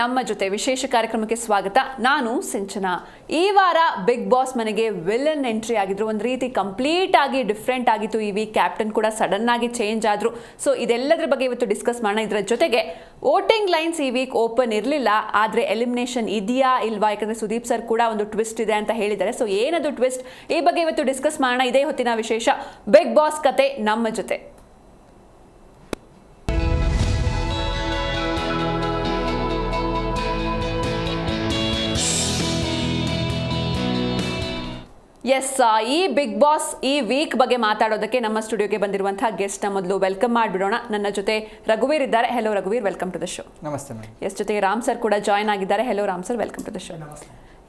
ನಮ್ಮ ಜೊತೆ ವಿಶೇಷ ಕಾರ್ಯಕ್ರಮಕ್ಕೆ ಸ್ವಾಗತ. ನಾನು ಸಿಂಚನಾ. ಈ ವಾರ ಬಿಗ್ ಬಾಸ್ ಮನೆಗೆ ವಿಲನ್ ಎಂಟ್ರಿ ಆಗಿದ್ರು. ಒಂದು ರೀತಿ ಕಂಪ್ಲೀಟ್ ಆಗಿ ಡಿಫ್ರೆಂಟ್ ಆಗಿತ್ತು. ಈ ವೀಕ್ ಕ್ಯಾಪ್ಟನ್ ಕೂಡ ಸಡನ್ ಆಗಿ ಚೇಂಜ್ ಆದ್ರು. ಸೊ ಇದೆಲ್ಲದರ ಬಗ್ಗೆ ಇವತ್ತು ಡಿಸ್ಕಸ್ ಮಾಡೋಣ. ಇದರ ಜೊತೆಗೆ ವೋಟಿಂಗ್ ಲೈನ್ಸ್ ಈ ವೀಕ್ ಓಪನ್ ಇರಲಿಲ್ಲ. ಆದರೆ ಎಲಿಮಿನೇಷನ್ ಇದೆಯಾ ಇಲ್ವಾ? ಯಾಕಂದ್ರೆ ಸುದೀಪ್ ಸರ್ ಕೂಡ ಒಂದು ಟ್ವಿಸ್ಟ್ ಇದೆ ಅಂತ ಹೇಳಿದ್ದಾರೆ. ಸೊ ಏನದು ಟ್ವಿಸ್ಟ್ ಈ ಬಗ್ಗೆ ಇವತ್ತು ಡಿಸ್ಕಸ್ ಮಾಡೋಣ. ಇದೇ ಹೊತ್ತಿನ ವಿಶೇಷ ಬಿಗ್ ಬಾಸ್ ಕತೆ ನಮ್ಮ ಜೊತೆ. ಎಸ್ ಈ ಬಿಗ್ ಬಾಸ್ ಈ ವೀಕ್ ಬಗ್ಗೆ ಮಾತಾಡೋದಕ್ಕೆ ನಮ್ಮ ಸ್ಟುಡಿಯೋಗೆ ಬಂದಿರುವಂತಹ ಗೆಸ್ಟ್ನ ಮೊದಲು ವೆಲ್ಕಮ್ ಮಾಡಿಬಿಡೋಣ. ನನ್ನ ಜೊತೆ ರಘುವೀರ್ ಇದ್ದಾರೆ. ಹೆಲೋ ರಘುವೀರ್ ವೆಲ್ಕಮ್ ಟು ದ ಶೋ ನಮಸ್ತೆ ಎಸ್ ಜೊತೆಗೆ ರಾಮ್ ಸರ್ ಕೂಡ ಜಾಯ್ನ್ ಆಗಿದ್ದಾರೆ. Hello Ram sir welcome to the show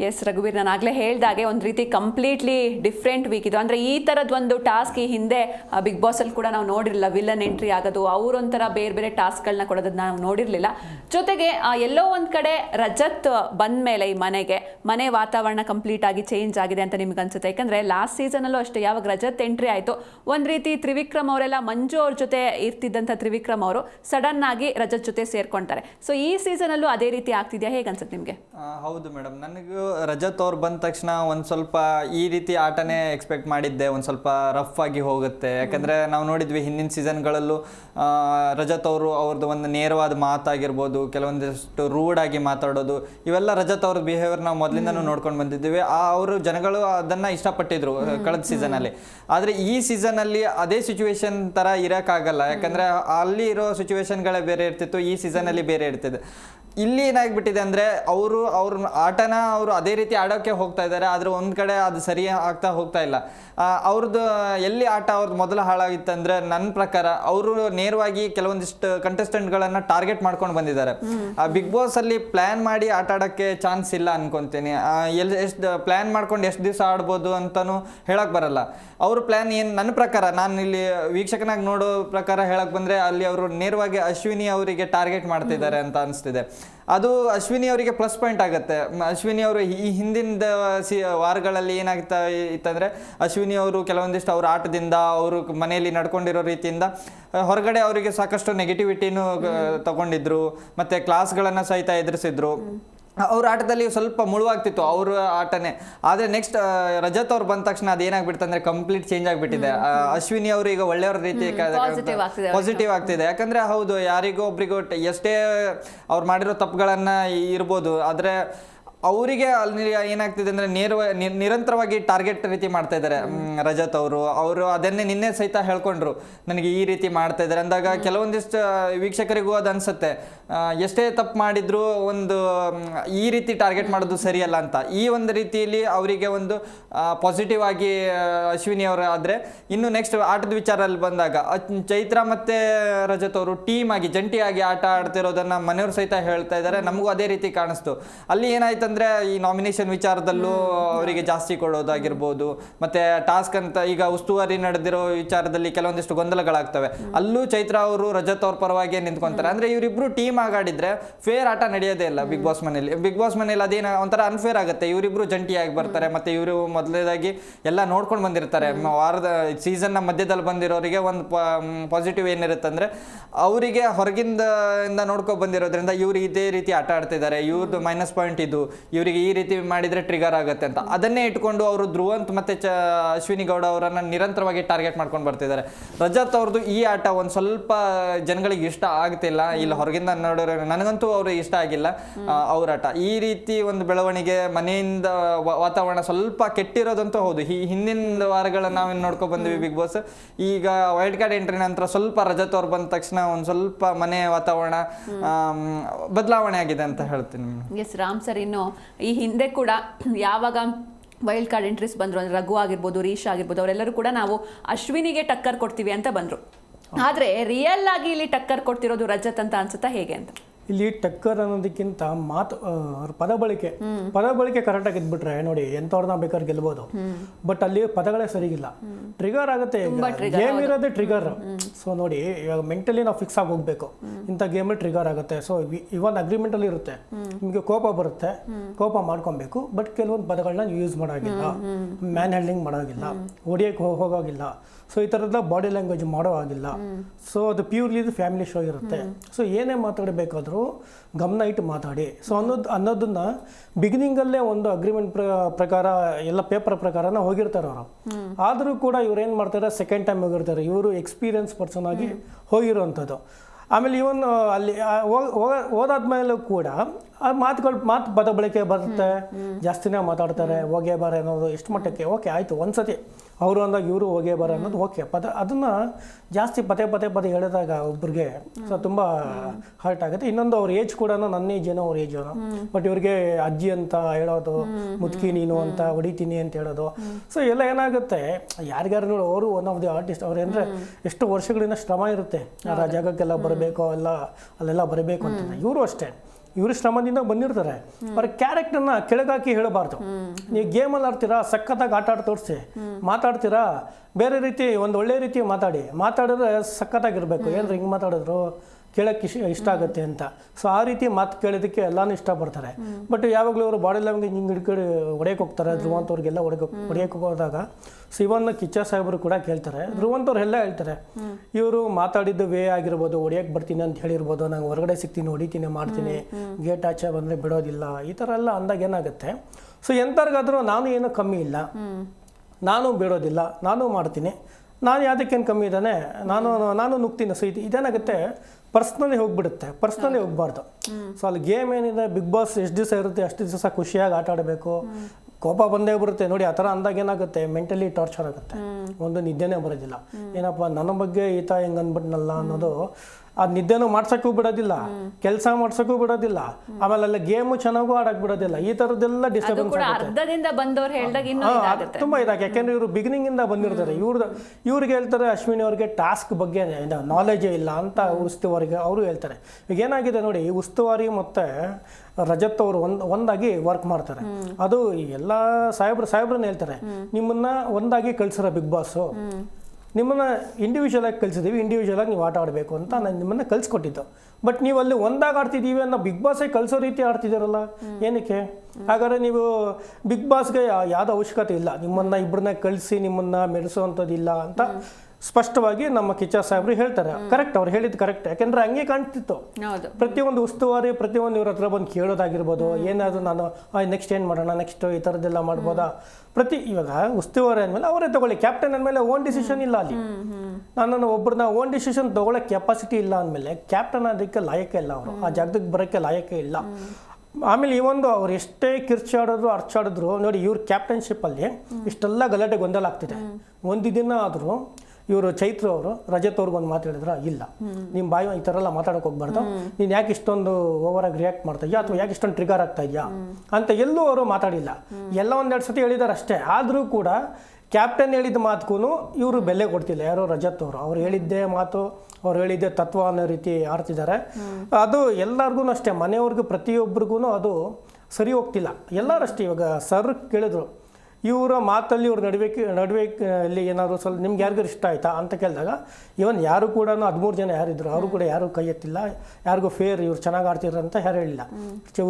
yes ರಘುವೀರ್ ನಾನು ಆಗಲೇ ಹೇಳ್ದಾಗೆ ಒಂದು ರೀತಿ ಕಂಪ್ಲೀಟ್ಲಿ ಡಿಫ್ರೆಂಟ್ ವೀಕ್ ಇದು. ಅಂದರೆ ಈ ಥರದ್ದೊಂದು ಟಾಸ್ಕ್ ಈ ಹಿಂದೆ ಬಿಗ್ ಬಾಸಲ್ಲಿ ಕೂಡ ನಾವು ನೋಡಿರಲಿಲ್ಲ. ವಿಲನ್ ಎಂಟ್ರಿ ಆಗೋದು, ಅವರೊಂಥರ ಬೇರೆ ಬೇರೆ ಟಾಸ್ಕ್ಗಳನ್ನ ಕೊಡೋದನ್ನ ನಾವು ನೋಡಿರಲಿಲ್ಲ. ಜೊತೆಗೆ ಎಲ್ಲೋ ಒಂದು ಕಡೆ ರಜತ್ ಬಂದ ಮೇಲೆ ಈ ಮನೆಗೆ, ಮನೆ ವಾತಾವರಣ ಕಂಪ್ಲೀಟ್ ಆಗಿ ಚೇಂಜ್ ಆಗಿದೆ ಅಂತ ನಿಮ್ಗೆ ಅನ್ಸುತ್ತೆ. ಯಾಕಂದರೆ ಲಾಸ್ಟ್ ಸೀಸನಲ್ಲೂ ಅಷ್ಟೇ, ಯಾವಾಗ ರಜತ್ ಎಂಟ್ರಿ ಆಯಿತು, ಒಂದು ರೀತಿ ತ್ರಿವಿಕ್ರಮ್ ಅವರೆಲ್ಲ ಮಂಜು ಅವ್ರ ಜೊತೆ ಇರ್ತಿದ್ದಂಥ ತ್ರಿವಿಕ್ರಮ್ ಅವರು ಸಡನ್ ಆಗಿ ರಜತ್ ಜೊತೆ ಸೇರ್ಕೊಂತಾರೆ. ಸೊ ಈ ಸೀಸನಲ್ಲೂ ಅದೇ ರೀತಿ ಆಗ್ತಿದೆಯಾ? ಹೇಗೆ ಅನ್ಸುತ್ತೆ ನಿಮಗೆ? ಹೌದು ಮೇಡಮ್ ನನಗೂ ರಜತ್ ಅವ್ರು ಬಂದ ತಕ್ಷಣ ಒಂದು ಸ್ವಲ್ಪ ಈ ರೀತಿ ಆಟನೇ ಎಕ್ಸ್ಪೆಕ್ಟ್ ಮಾಡಿದ್ದೆ ಒಂದು ಸ್ವಲ್ಪ ರಫ್ ಆಗಿ ಹೋಗುತ್ತೆ. ಯಾಕಂದರೆ ನಾವು ನೋಡಿದ್ವಿ ಹಿಂದಿನ ಸೀಸನ್ಗಳಲ್ಲೂ ರಜತ್ ಅವರು ಅವ್ರದ್ದು ಒಂದು ನೇರವಾದ ಮಾತಾಗಿರ್ಬೋದು ಕೆಲವೊಂದಿಷ್ಟು ರೂಡಾಗಿ ಆಗಿ ಮಾತಾಡೋದು ಇವೆಲ್ಲ ರಜತ್ ಅವ್ರ ಬಿಹೇವಿಯರ್ ನಾವು ಮೊದಲಿಂದನೂ ನೋಡ್ಕೊಂಡು ಬಂದಿದ್ದೀವಿ. ಆ ಅವರು ಜನಗಳು ಅದನ್ನು ಇಷ್ಟಪಟ್ಟಿದ್ರು ಕಳೆದ ಸೀಸನಲ್ಲಿ ಆದರೆ ಈ ಸೀಸನಲ್ಲಿ ಅದೇ ಸಿಚುವೇಶನ್ ಥರ ಇರೋಕ್ಕಾಗಲ್ಲ. ಯಾಕಂದರೆ ಅಲ್ಲಿ ಇರೋ ಸಿಚುವೇಶನ್ಗಳೇ ಬೇರೆ ಇರ್ತಿತ್ತು ಈ ಸೀಸನಲ್ಲಿ ಬೇರೆ ಇರ್ತಿದೆ. ಇಲ್ಲಿ ಏನಾಗ್ಬಿಟ್ಟಿದೆ ಅಂದ್ರೆ ಅವರು ಅವ್ರ ಆಟನ ಅವರು ಅದೇ ರೀತಿ ಆಡೋಕೆ ಹೋಗ್ತಾ ಇದ್ದಾರೆ, ಆದ್ರೆ ಒಂದು ಕಡೆ ಅದು ಸರಿ ಆಗ್ತಾ ಹೋಗ್ತಾ ಇಲ್ಲ. ಅವ್ರದ್ದು ಎಲ್ಲಿ ಆಟ ಅವ್ರದ್ದು ಮೊದಲು ಹಾಳಾಗಿತ್ತಂದ್ರೆ ನನ್ನ ಪ್ರಕಾರ ಅವರು ನೇರವಾಗಿ ಕೆಲವೊಂದಿಷ್ಟು ಕಂಟೆಸ್ಟೆಂಟ್ಗಳನ್ನು ಟಾರ್ಗೆಟ್ ಮಾಡ್ಕೊಂಡು ಬಂದಿದ್ದಾರೆ. ಬಿಗ್ ಬಾಸ್ ಅಲ್ಲಿ ಪ್ಲಾನ್ ಮಾಡಿ ಆಟ ಆಡೋಕ್ಕೆ ಚಾನ್ಸ್ ಇಲ್ಲ ಅನ್ಕೊಂತೀನಿ. ಎಲ್ಲಿ ಎಷ್ಟು ಪ್ಲಾನ್ ಮಾಡ್ಕೊಂಡು ಎಷ್ಟು ದಿವಸ ಆಡ್ಬೋದು ಅಂತಲೂ ಹೇಳಕ್ ಬರಲ್ಲ. ಅವ್ರ ಪ್ಲಾನ್ ಏನು ನನ್ನ ಪ್ರಕಾರ, ನಾನು ಇಲ್ಲಿ ವೀಕ್ಷಕನಾಗಿ ನೋಡೋ ಪ್ರಕಾರ ಹೇಳಕ್ ಬಂದ್ರೆ ಅಲ್ಲಿ ಅವರು ನೇರವಾಗಿ ಅಶ್ವಿನಿ ಅವರಿಗೆ ಟಾರ್ಗೆಟ್ ಮಾಡ್ತಿದ್ದಾರೆ ಅಂತ ಅನಿಸ್ತಿದೆ. ಅದು ಅಶ್ವಿನಿ ಅವರಿಗೆ ಪ್ಲಸ್ ಪಾಯಿಂಟ್ ಆಗುತ್ತೆ. ಅಶ್ವಿನಿ ಅವರು ಈ ಹಿಂದಿನ ಸಿ, ವಾರಗಳಲ್ಲಿ ಏನಾಗ್ತಾ ಇತ್ತಂದರೆ ಅಶ್ವಿನಿ ಅವರು ಕೆಲವೊಂದಿಷ್ಟು ಅವ್ರ ಆಟದಿಂದ, ಅವರು ಮನೆಯಲ್ಲಿ ನಡ್ಕೊಂಡಿರೋ ರೀತಿಯಿಂದ ಹೊರಗಡೆ ಅವರಿಗೆ ಸಾಕಷ್ಟು ನೆಗೆಟಿವಿಟಿನೂ ತಗೊಂಡಿದ್ರು, ಮತ್ತೆ ಕ್ಲಾಸ್ಗಳನ್ನು ಸಹಿತ ಎದುರಿಸಿದ್ರು. ಅವ್ರ ಆಟದಲ್ಲಿ ಸ್ವಲ್ಪ ಮುಳುವಾಗ್ತಿತ್ತು ಅವ್ರ ಆಟನೇ. ಆದ್ರೆ ನೆಕ್ಸ್ಟ್ ರಜತ್ ಅವ್ರು ಬಂದ ತಕ್ಷಣ ಅದೇನಾಗ್ಬಿಡ್ತು ಅಂದರೆ ಕಂಪ್ಲೀಟ್ ಚೇಂಜ್ ಆಗಿಬಿಟ್ಟಿದೆ. ಅಶ್ವಿನಿ ಅವರು ಈಗ ಒಳ್ಳೆಯವ್ರ ರೀತಿ ಪಾಸಿಟಿವ್ ಆಗ್ತಿದೆ ಯಾಕಂದ್ರೆ ಹೌದು ಯಾರಿಗೋ ಒಬ್ರಿಗೋ ಎಷ್ಟೇ ಅವ್ರು ಮಾಡಿರೋ ತಪ್ಪುಗಳನ್ನು ಇರ್ಬೋದು ಆದ್ರೆ ಅವರಿಗೆ ಅಲ್ಲಿ ಏನಾಗ್ತಿದೆ ಅಂದ್ರೆ ನೇರವ ನಿ- ನಿರಂತರವಾಗಿ ಟಾರ್ಗೆಟ್ ರೀತಿ ಮಾಡ್ತಾ ಇದ್ದಾರೆ ರಜತ್ ಅವರು. ಅವರು ಅದನ್ನೇ ನಿನ್ನೆ ಸಹಿತ ಹೇಳ್ಕೊಂಡ್ರು. ನನಗೆ ಈ ರೀತಿ ಮಾಡ್ತಾ ಇದ್ದಾರೆ. ಅಂದಾಗ ಕೆಲವೊಂದಿಷ್ಟು ವೀಕ್ಷಕರಿಗೂ ಅದು ಅನ್ಸುತ್ತೆ. ಎಷ್ಟೇ ತಪ್ಪು ಮಾಡಿದ್ರು ಒಂದು ಈ ರೀತಿ ಟಾರ್ಗೆಟ್ ಮಾಡೋದು ಸರಿಯಲ್ಲ ಅಂತ. ಈ ಒಂದು ರೀತಿಯಲ್ಲಿ ಅವರಿಗೆ ಒಂದು ಪಾಸಿಟಿವ್ ಆಗಿ ಅಶ್ವಿನಿ ಅವರು ಆದರೆ ಇನ್ನು ನೆಕ್ಸ್ಟ್ ಆಟದ ವಿಚಾರಲ್ಲಿ ಬಂದಾಗ ಚೈತ್ರ ಮತ್ತು ರಜತ್ ಅವರು ಟೀಮ್ ಆಗಿ ಜಂಟಿಯಾಗಿ ಆಟ ಆಡ್ತಿರೋದನ್ನು ಮನೆಯವರು ಸಹಿತ ಹೇಳ್ತಾ ಇದ್ದಾರೆ. ನಮಗೂ ಅದೇ ರೀತಿ ಕಾಣಿಸ್ತು. ಅಲ್ಲಿ ಏನಾಯ್ತಂದ್ರೆ ಈ ನಾಮಿನೇಷನ್ ವಿಚಾರದಲ್ಲೂ ಅವರಿಗೆ ಜಾಸ್ತಿ ಕೊಡೋದಾಗಿರ್ಬೋದು. ಮತ್ತೆ ಟಾಸ್ಕ್ ಅಂತ ಈಗ ಉಸ್ತುವಾರಿ ನಡೆದಿರೋ ವಿಚಾರದಲ್ಲಿ ಕೆಲವೊಂದಿಷ್ಟು ಗೊಂದಲಗಳಾಗ್ತವೆ. ಅಲ್ಲೂ ಚೈತ್ರ ಅವರು ರಜತ್ ಅವ್ರ ಪರವಾಗಿ ನಿಂತ್ಕೊಂತಾರೆ. ಅಂದ್ರೆ ಇವರಿಬ್ಬರು ಟೀಮ್ ಆಗಾಡಿದ್ರೆ ಫೇರ್ ಆಟ ನಡೆಯೋದೇ ಇಲ್ಲ ಬಿಗ್ ಬಾಸ್ ಮನೇಲಿ ಬಿಗ್ ಬಾಸ್ ಮನೇಲಿ ಅದೇನ ಒಂಥರ ಅನ್ಫೇರ್ ಆಗುತ್ತೆ. ಇವರಿಬ್ರು ಜಂಟಿಯಾಗಿ ಬರ್ತಾರೆ. ಮತ್ತೆ ಇವರು ಮೊದಲೇದಾಗಿ ಎಲ್ಲ ನೋಡ್ಕೊಂಡು ಬಂದಿರ್ತಾರೆ. ವಾರದ ಸೀಸನ್ನ ಮಧ್ಯದಲ್ಲಿ ಬಂದಿರೋರಿಗೆ ಒಂದು ಪಾಸಿಟಿವ್ ಏನಿರುತ್ತೆ ಅಂದ್ರೆ ಅವರಿಗೆ ಹೊರಗಿಂದ ಇಂದ ನೋಡ್ಕೊ ಬಂದಿರೋದ್ರಿಂದ ಇವ್ರು ಇದೇ ರೀತಿ ಆಟ ಆಡ್ತಿದ್ದಾರೆ. ಇವ್ರದ್ದು ಮೈನಸ್ ಪಾಯಿಂಟ್ ಇದು. ಇವರಿಗೆ ಈ ರೀತಿ ಮಾಡಿದ್ರೆ ಟ್ರಿಗರ್ ಆಗುತ್ತೆ ಅಂತ. ಅದನ್ನೇ ಇಟ್ಕೊಂಡು ಅವರು ಧ್ರುವಂತ್ ಮತ್ತೆ ಚ ಅಶ್ವಿನಿ ಗೌಡ ಅವರನ್ನ ನಿರಂತರವಾಗಿ ಟಾರ್ಗೆಟ್ ಮಾಡ್ಕೊಂಡು ಬರ್ತಿದ್ದಾರೆ. ರಜತ್ ಅವ್ರದ್ದು ಈ ಆಟ ಒಂದು ಸ್ವಲ್ಪ ಜನಗಳಿಗೆ ಇಷ್ಟ ಆಗ್ತಿಲ್ಲ. ಇಲ್ಲಿ ಹೊರಗಿಂದ ನೋಡೋರು ನನಗಂತೂ ಅವ್ರಿಗೆ ಇಷ್ಟ ಆಗಿಲ್ಲ. ಅವ್ರ ಆಟ. ಈ ರೀತಿ ಒಂದು ಬೆಳವಣಿಗೆ ಮನೆಯಿಂದ ವಾತಾವರಣ ಸ್ವಲ್ಪ ಕೆಟ್ಟಿರೋದಂತೂ ಹೌದು. ಈ ಹಿಂದಿನ ವಾರಗಳ ನಾವೇನು ನೋಡ್ಕೊಂಡು ಬಂದ್ವಿ ಬಿಗ್ ಬಾಸ್ ಈಗ ವೈಲ್ಡ್ ಕಾರ್ಡ್ ಎಂಟ್ರಿ ನಂತರ ಸ್ವಲ್ಪ ರಜತ್ ಅವ್ರು ಬಂದ ತಕ್ಷಣ ಒಂದು ಸ್ವಲ್ಪ ಮನೆ ವಾತಾವರಣ ಬದಲಾವಣೆ ಆಗಿದೆ ಅಂತ ಹೇಳ್ತೀನಿ. ಎಸ್ ರಾಮ್ ಸರ್ ಇನ್ನು ಈ ಹಿಂದೆ ಕೂಡ ಯಾವಾಗ ವೈಲ್ಡ್ ಕಾರ್ಡ್ ಎಂಟ್ರೀಸ್ ಬಂದ್ರು ಅಂದ್ರೆ ರಘು ಆಗಿರ್ಬೋದು ರೀಶ್ ಆಗಿರ್ಬೋದು ಅವರೆಲ್ಲರೂ ಕೂಡ ನಾವು ಅಶ್ವಿನಿಗೆ ಟಕ್ಕರ್ ಕೊಡ್ತೀವಿ ಅಂತ ಬಂದ್ರು. ಆದರೆ ರಿಯಲ್ ಆಗಿ ಇಲ್ಲಿ ಟಕ್ಕರ್ ಕೊಡ್ತಿರೋದು ರಜತ್ ಅಂತ ಅನ್ಸುತ್ತಾ ಹೇಗೆ ಅಂತ? ಇಲ್ಲಿ ಟಕ್ಕರ್ ಅನ್ನೋದಕ್ಕಿಂತ ಮಾತು ಅವ್ರ ಪದ ಬಳಕೆ ಪದ ಬಳಕೆ ಕರೆಕ್ಟಾಗಿ ಇದ್ಬಿಟ್ರೆ ನೋಡಿ ಎಂಥವ್ರನ್ನ ಬೇಕಾದ್ರೆ ಗೆಲ್ಬೋದು. ಬಟ್ ಅಲ್ಲಿ ಪದಗಳೇ ಸರಿಗಿಲ್ಲ. ಟ್ರಿಗರ್ ಆಗುತ್ತೆ ಗೇಮ್ ಇರೋದೇ ಟ್ರಿಗರ್ ಸೊ ನೋಡಿ ಇವಾಗ ಮೆಂಟಲಿ ನಾವು ಫಿಕ್ಸ್ ಆಗಿ ಹೋಗ್ಬೇಕು. ಇಂಥ ಗೇಮಲ್ಲಿ ಟ್ರಿಗರ್ ಆಗುತ್ತೆ. ಸೊ ಇವನ್ ಅಗ್ರಿಮೆಂಟ್ ಅಲ್ಲಿ ಇರುತ್ತೆ. ನಿಮಗೆ ಕೋಪ ಬರುತ್ತೆ. ಕೋಪ ಮಾಡ್ಕೊಬೇಕು. ಬಟ್ ಕೆಲವೊಂದು ಪದಗಳನ್ನ ಯೂಸ್ ಮಾಡೋಗಿಲ್ಲ. ಮ್ಯಾನ್ ಹ್ಯಾಂಡ್ಲಿಂಗ್ ಮಾಡೋಗಿಲ್ಲ. ಹೊಡಿಯಕ್ಕೆ ಹೋಗೋಗಿಲ್ಲ. ಸೊ ಈ ಥರದ ಬಾಡಿ ಲ್ಯಾಂಗ್ವೇಜ್ ಮಾಡೋ ಆಗಿಲ್ಲ ಸೊ ಅದು ಪ್ಯೂರ್ಲಿ ಇದು ಫ್ಯಾಮಿಲಿ ಶೋ ಇರುತ್ತೆ. ಸೊ ಏನೇ ಮಾತಾಡಬೇಕಾದ್ರೂ ಗಮನ ಇಟ್ಟು ಮಾತಾಡಿ. ಸೊ ಅನ್ನೋದು ಅನ್ನೋದನ್ನ ಬಿಗಿನಿಂಗಲ್ಲೇ ಒಂದು ಅಗ್ರಿಮೆಂಟ್ ಪ್ರಕಾರ ಎಲ್ಲ ಪೇಪರ್ ಪ್ರಕಾರನ ಹೋಗಿರ್ತಾರೆ ಅವರು. ಆದರೂ ಕೂಡ ಇವ್ರು ಏನು ಮಾಡ್ತಾರೆ ಸೆಕೆಂಡ್ ಟೈಮ್ ಹೋಗಿರ್ತಾರೆ. ಇವರು ಎಕ್ಸ್ಪೀರಿಯನ್ಸ್ ಪರ್ಸನ್ ಆಗಿ ಹೋಗಿರುವಂಥದ್ದು. ಆಮೇಲೆ ಇವನ್ ಅಲ್ಲಿ ಹೋದಾದ್ಮೇಲೂ ಕೂಡ ಆ ಮಾತುಗಳು ಮಾತು ಬದ ಬಳಕೆ ಬರುತ್ತೆ. ಜಾಸ್ತಿನೇ ಮಾತಾಡ್ತಾರೆ. ಹೋಗೇ ಬಾರ ಅನ್ನೋದು ಎಷ್ಟು ಮಟ್ಟಕ್ಕೆ. ಓಕೆ ಆಯಿತು. ಒಂದ್ಸತಿ ಅವರು ಅಂದಾಗ ಇವರು ಹೋಗೇ ಬರ ಅನ್ನೋದು ಓಕೆ ಪದ ಅದನ್ನ ಜಾಸ್ತಿ ಪದೇ ಪದೇ ಪದೇ ಹೇಳಿದಾಗ ಒಬ್ರಿಗೆ ಸೊ ತುಂಬ ಹರ್ಟ್ ಆಗುತ್ತೆ. ಇನ್ನೊಂದು ಅವ್ರ ಏಜ್ ಕೂಡ ನನ್ನ ಏಜ್ ಏನೋ ಅವ್ರ ಏಜ್ ಏನೋ. ಬಟ್ ಇವ್ರಿಗೆ ಅಜ್ಜಿ ಅಂತ ಹೇಳೋದು ಮುದುಕಿ ನೀನು ಅಂತ ಹೊಡಿತೀನಿ ಅಂತ ಹೇಳೋದು. ಸೊ ಎಲ್ಲ ಏನಾಗುತ್ತೆ ಯಾರಿಗಾರು ನೋಡಿ ಅವರು ಒನ್ ಆಫ್ ದಿ ಆರ್ಟಿಸ್ಟ್ ಅವ್ರು ಅಂದರೆ ಎಷ್ಟು ವರ್ಷಗಳಿಂದ ಶ್ರಮ ಇರುತ್ತೆ. ಆ ಜಾಗಕ್ಕೆಲ್ಲ ಬರಬೇಕು ಎಲ್ಲ ಅಲ್ಲೆಲ್ಲ ಬರಬೇಕು ಅಂತ. ಇವರು ಅಷ್ಟೇ. ಇವರು ಶ್ರಮದಿಂದ ಬಂದಿರ್ತಾರೆ. ಅವ್ರ ಕ್ಯಾರೆಕ್ಟರ್ನ ಕೆಳಗಾಕಿ ಹೇಳಬಾರ್ದು. ನೀವು ಗೇಮಲ್ಲಿ ಆಡ್ತೀರಾ ಸಖತ್ತಾಗಿ ಆಟ ಆಡಿ ತೋರಿಸಿ. ಮಾತಾಡ್ತೀರಾ ಬೇರೆ ರೀತಿ ಒಂದು ಒಳ್ಳೆ ರೀತಿ ಮಾತಾಡಿ. ಮಾತಾಡಿದ್ರೆ ಸಖತ್ತಾಗಿರ್ಬೇಕು. ಏನ್ರಿ ಹಿಂಗೆ ಮಾತಾಡಿದ್ರು? ಕೇಳಕ್ಕೆ ಇಷ್ಟ ಇಷ್ಟ ಆಗುತ್ತೆ ಅಂತ. ಸೊ ಆ ರೀತಿ ಮಾತು ಕೇಳೋದಕ್ಕೆ ಎಲ್ಲಾನು ಇಷ್ಟಪಡ್ತಾರೆ. ಬಟ್ ಯಾವಾಗಲೂ ಅವರು ಬಾಡಿ ಲ್ಯಾಂಗ್ವೇಜ್ ಹಿಂಗೆ ಹಿಡ್ಕೊಂಡು ಹೊಡೆಯಕ್ಕೆ ಹೋಗ್ತಾರೆ, ಧ್ರುವಂತ್ ಅವ್ರಿಗೆಲ್ಲ ಹೊಡೆಗೆ ಹೊಡೆಯಕ್ಕೆ ಹೋದಾಗ ಸೊ ಇವನ್ ಕಿಚ್ಚ ಸಾಹೇಬರು ಕೂಡ ಕೇಳ್ತಾರೆ. ಎಲ್ಲ ಹೇಳ್ತಾರೆ, ಇವರು ಮಾತಾಡಿದ್ದು ವೇ ಆಗಿರ್ಬೋದು, ಹೊಡೆಯಕ್ಕೆ ಬರ್ತೀನಿ ಅಂತ ಹೇಳಿರ್ಬೋದು ನಂಗೆ ಹೊರಗಡೆ ಸಿಗ್ತೀನಿ, ಹೊಡಿತೀನಿ, ಮಾಡ್ತೀನಿ, ಗೇಟ್ ಆಚೆ ಬಂದರೆ ಬಿಡೋದಿಲ್ಲ. ಈ ಥರ ಎಲ್ಲ ಅಂದಾಗ ಏನಾಗುತ್ತೆ? ಸೊ ಎಂಥವ್ರಿಗಾದರೂ ನಾನು ಏನೂ ಕಮ್ಮಿ ಇಲ್ಲ. ನಾನು ಬಿಡೋದಿಲ್ಲ, ನಾನು ಮಾಡ್ತೀನಿ. ನಾನು ಯಾವುದಕ್ಕೇನು ಕಮ್ಮಿ ಇದ್ದಾನೆ ನಾನು ನಾನು ನುಗ್ತೀನಿ ಸೊ ಇದು ಇದೇನಾಗುತ್ತೆ ಪರ್ಸ್ನಲಿ ಹೋಗ್ಬಿಡುತ್ತೆ ಪರ್ಸ್ನಲಿ ಹೋಗ್ಬಾರ್ದು. ಸೊ ಅಲ್ಲಿ ಗೇಮ್ ಏನಿದೆ ಬಿಗ್ ಬಾಸ್ ಎಷ್ಟು ದಿವಸ ಇರುತ್ತೆ ಅಷ್ಟು ದಿವಸ ಖುಷಿಯಾಗಿ ಆಟ ಆಡಬೇಕು. ಕೋಪ ಬಂದೇ ಬರುತ್ತೆ ನೋಡಿ ಆ ಥರ ಅಂದಾಗ ಏನಾಗುತ್ತೆ ಮೆಂಟಲಿ ಟಾರ್ಚರ್ ಆಗುತ್ತೆ. ಒಂದು ನಿದ್ದೆನೇ ಬರೋದಿಲ್ಲ. ಏನಪ್ಪ ನನ್ನ ಬಗ್ಗೆ ಈತ ಹೆಂಗೆ ಅಂದ್ಬಿಟ್ನಲ್ಲ ಅನ್ನೋದು ಆ ನಿದ್ದೆನೂ ಮಾಡ್ಸೋಕ್ಕೂ ಬಿಡೋದಿಲ್ಲ ಕೆಲಸ ಮಾಡ್ಸೋಕ್ಕೂ ಬಿಡೋದಿಲ್ಲ ಆಮೇಲೆ ಅಲ್ಲಿ ಗೇಮು ಚೆನ್ನಾಗೂ ಆಡಕ್ ಬಿಡೋದಿಲ್ಲ ಈ ಥರದ್ದೆಲ್ಲ ಡಿಸ್ಟರ್ಬೆನ್ಸ್ ಅರ್ಧದಿಂದ ಬಂದವ್ರು ಹೇಳ್ದಾಗ ಇನ್ನೂ ತುಂಬಾ ಇದಾಗಿ. ಯಾಕೆಂದ್ರೆ ಇವರು ಬಿಗಿನಿಂಗ್ ಇಂದ ಬಂದಿರ್ತಾರೆ. ಇವ್ರದ್ದು ಇವ್ರಿಗೆ ಹೇಳ್ತಾರೆ ಅಶ್ವಿನಿ ಅವ್ರಿಗೆ ಟಾಸ್ಕ್ ಬಗ್ಗೆ ನಾಲೆಜೇ ಇಲ್ಲ ಅಂತ ಉಸ್ತುವಾರಿಗೆ ಅವರು ಹೇಳ್ತಾರೆ. ಈಗ ಏನಾಗಿದೆ ನೋಡಿ ಈ ಉಸ್ತುವಾರಿ ಮತ್ತೆ ರಜತ್ ಅವರು ಒಂದು ಒಂದಾಗಿ ವರ್ಕ್ ಮಾಡ್ತಾರೆ. ಅದು ಎಲ್ಲ ಸಾಹೇಬ್ರು ಸಾಹೇಬ್ರನ್ನ ಹೇಳ್ತಾರೆ. ನಿಮ್ಮನ್ನ ಒಂದಾಗಿ ಕಳ್ಸಿರೋ ಬಿಗ್ ಬಾಸು ನಿಮ್ಮನ್ನ ಇಂಡಿವಿಜುವಲ್ ಆಗಿ ಇಂಡಿವಿಜುವಲಾಗಿ ಇಂಡಿವಿಜುವಲ್ ಆಗಿ ನೀವು ಆಟ ಆಡಬೇಕು ಅಂತ ನಾನು ನಿಮ್ಮನ್ನು ಕಲಿಸ್ಕೊಟ್ಟಿದ್ದು. ಬಟ್ ನೀವು ಅಲ್ಲಿ ಒಂದಾಗ ಆಡ್ತಿದ್ದೀವಿ ಅನ್ನೋ ಬಿಗ್ ಬಾಸೇ ಕಲಿಸೋ ರೀತಿ ಆಡ್ತಿದ್ದೀರಲ್ಲ? ಏನಕ್ಕೆ? ಹಾಗಾದ್ರೆ ನೀವು ಬಿಗ್ ಬಾಸ್ಗೆ ಯಾವುದೋ ಅವಶ್ಯಕತೆ ಇಲ್ಲ. ನಿಮ್ಮನ್ನು ಇಬ್ಬರನ್ನ ಕಳಿಸಿ ನಿಮ್ಮನ್ನ ಮೆರೆಸುವಂಥದ್ದಿಲ್ಲ ಅಂತ ಸ್ಪಷ್ಟವಾಗಿ ನಮ್ಮ ಕಿಚ್ಚ ಸಾಹೇಬ್ರು ಹೇಳ್ತಾರೆ. ಕರೆಕ್ಟ್ ಅವ್ರು ಹೇಳಿದ್ದು ಕರೆಕ್ಟ್ ಯಾಕೆಂದ್ರೆ ಹಂಗೆ ಕಾಣ್ತಿತ್ತು. ಪ್ರತಿಯೊಂದು ಉಸ್ತುವಾರಿ ಪ್ರತಿಯೊಂದು ಇವ್ರ ಹತ್ರ ಬಂದು ಕೇಳೋದಾಗಿರ್ಬೋದು ಏನಾದರೂ ನಾನು ನೆಕ್ಸ್ಟ್ ಏನು ಮಾಡೋಣ ನೆಕ್ಸ್ಟ್ ಈ ಥರದ್ದೆಲ್ಲ ಮಾಡ್ಬೋದಾ? ಪ್ರತಿ ಇವಾಗ ಉಸ್ತುವಾರಿ ಅಂದಮೇಲೆ ಅವರೇ ತಗೊಳ್ಳಿ. ಕ್ಯಾಪ್ಟನ್ ಅಂದಮೇಲೆ ಓನ್ ಡಿಸಿಷನ್ ಇಲ್ಲ ಅಲ್ಲಿ. ನಾನು ಒಬ್ಬರನ್ನ ಓನ್ ಡಿಸಿಷನ್ ತಗೊಳ್ಳೋ ಕೆಪಾಸಿಟಿ ಇಲ್ಲ ಅಂದಮೇಲೆ ಕ್ಯಾಪ್ಟನ್ ಅದಕ್ಕೆ ಲಾಯಕ ಇಲ್ಲ ಅವರು. ಆ ಜಾಗದಕ್ಕೆ ಬರೋಕ್ಕೆ ಲಾಯಕ ಇಲ್ಲ. ಆಮೇಲೆ ಈ ಒಂದು ಅವ್ರು ಎಷ್ಟೇ ಕಿರ್ಚಾಡಿದ್ರು ಅರ್ಚಾಡಿದ್ರು ನೋಡಿ ಇವ್ರ ಕ್ಯಾಪ್ಟನ್ಶಿಪ್ಪಲ್ಲಿ ಇಷ್ಟೆಲ್ಲ ಗಲಾಟೆ ಗೊಂದಲ ಆಗ್ತಿದೆ. ಒಂದು ದಿನ ಆದರೂ ಇವರು ಚೈತ್ರ ಅವರು ರಜತ್ ಅವ್ರಿಗೆ ಒಂದು ಮಾತು ಹೇಳಿದ್ರ ಇಲ್ಲ. ನಿಮ್ಮ ಬಾಯಿ ಈ ಥರ ಎಲ್ಲ ಮಾತಾಡೋಕೆ ಹೋಗ್ಬಾರ್ದು. ನೀನು ಯಾಕೆ ಇಷ್ಟೊಂದು ಓವರ್ ಆಗಿ ರಿಯಾಕ್ಟ್ ಮಾಡ್ತಾ ಇದೆಯಾ ಅಥವಾ ಯಾಕೆ ಇಷ್ಟೊಂದು ಟ್ರಿಗರ್ ಆಗ್ತಾ ಇದೆಯಾ? ಅಂತ ಎಲ್ಲೂ ಅವರು ಮಾತಾಡಿಲ್ಲ. ಎಲ್ಲ ಒಂದೆರಡು ಸತಿ ಹೇಳಿದಾರೆ ಅಷ್ಟೇ. ಆದರೂ ಕೂಡ ಕ್ಯಾಪ್ಟನ್ ಹೇಳಿದ ಮಾತುಗೂ ಇವರು ಬೆಲೆ ಕೊಡ್ತಿಲ್ಲ. ಯಾರೋ ರಜತ್ ಅವರು. ಅವ್ರು ಹೇಳಿದ್ದೇ ಮಾತು ಅವ್ರು ಹೇಳಿದ್ದೆ ತತ್ವ ಅನ್ನೋ ರೀತಿ ಆಡ್ತಿದ್ದಾರೆ ಅದು ಎಲ್ಲರಿಗೂ ಅಷ್ಟೇ. ಮನೆಯವ್ರಿಗೂ ಪ್ರತಿಯೊಬ್ಬರಿಗೂ ಅದು ಸರಿ ಹೋಗ್ತಿಲ್ಲ. ಎಲ್ಲರೂ ಅಷ್ಟೇ ಇವಾಗ ಸರ್ ಕೇಳಿದ್ರು. ಇವರ ಮಾತಲ್ಲಿ ಇವ್ರ ನಡುವೆ ನಡುವೆ ಅಲ್ಲಿ ಏನಾದರೂ ಸ್ವಲ್ಪ ನಿಮ್ಗೆ ಯಾರಿಗಾರು ಇಷ್ಟ ಆಯ್ತಾ ಅಂತ ಕೇಳಿದಾಗ ಇವನ್ ಯಾರು ಕೂಡ ಹದಿಮೂರು ಜನ ಯಾರಿದ್ರು, ಅವರು ಕೂಡ ಯಾರು ಕೈ ಎತ್ತಿಲ್ಲ, ಯಾರಿಗೂ ಫೇರ್ ಇವ್ರು ಚೆನ್ನಾಗಿ ಆಡ್ತಿದ್ರು ಅಂತ ಯಾರು ಹೇಳಿಲ್ಲ.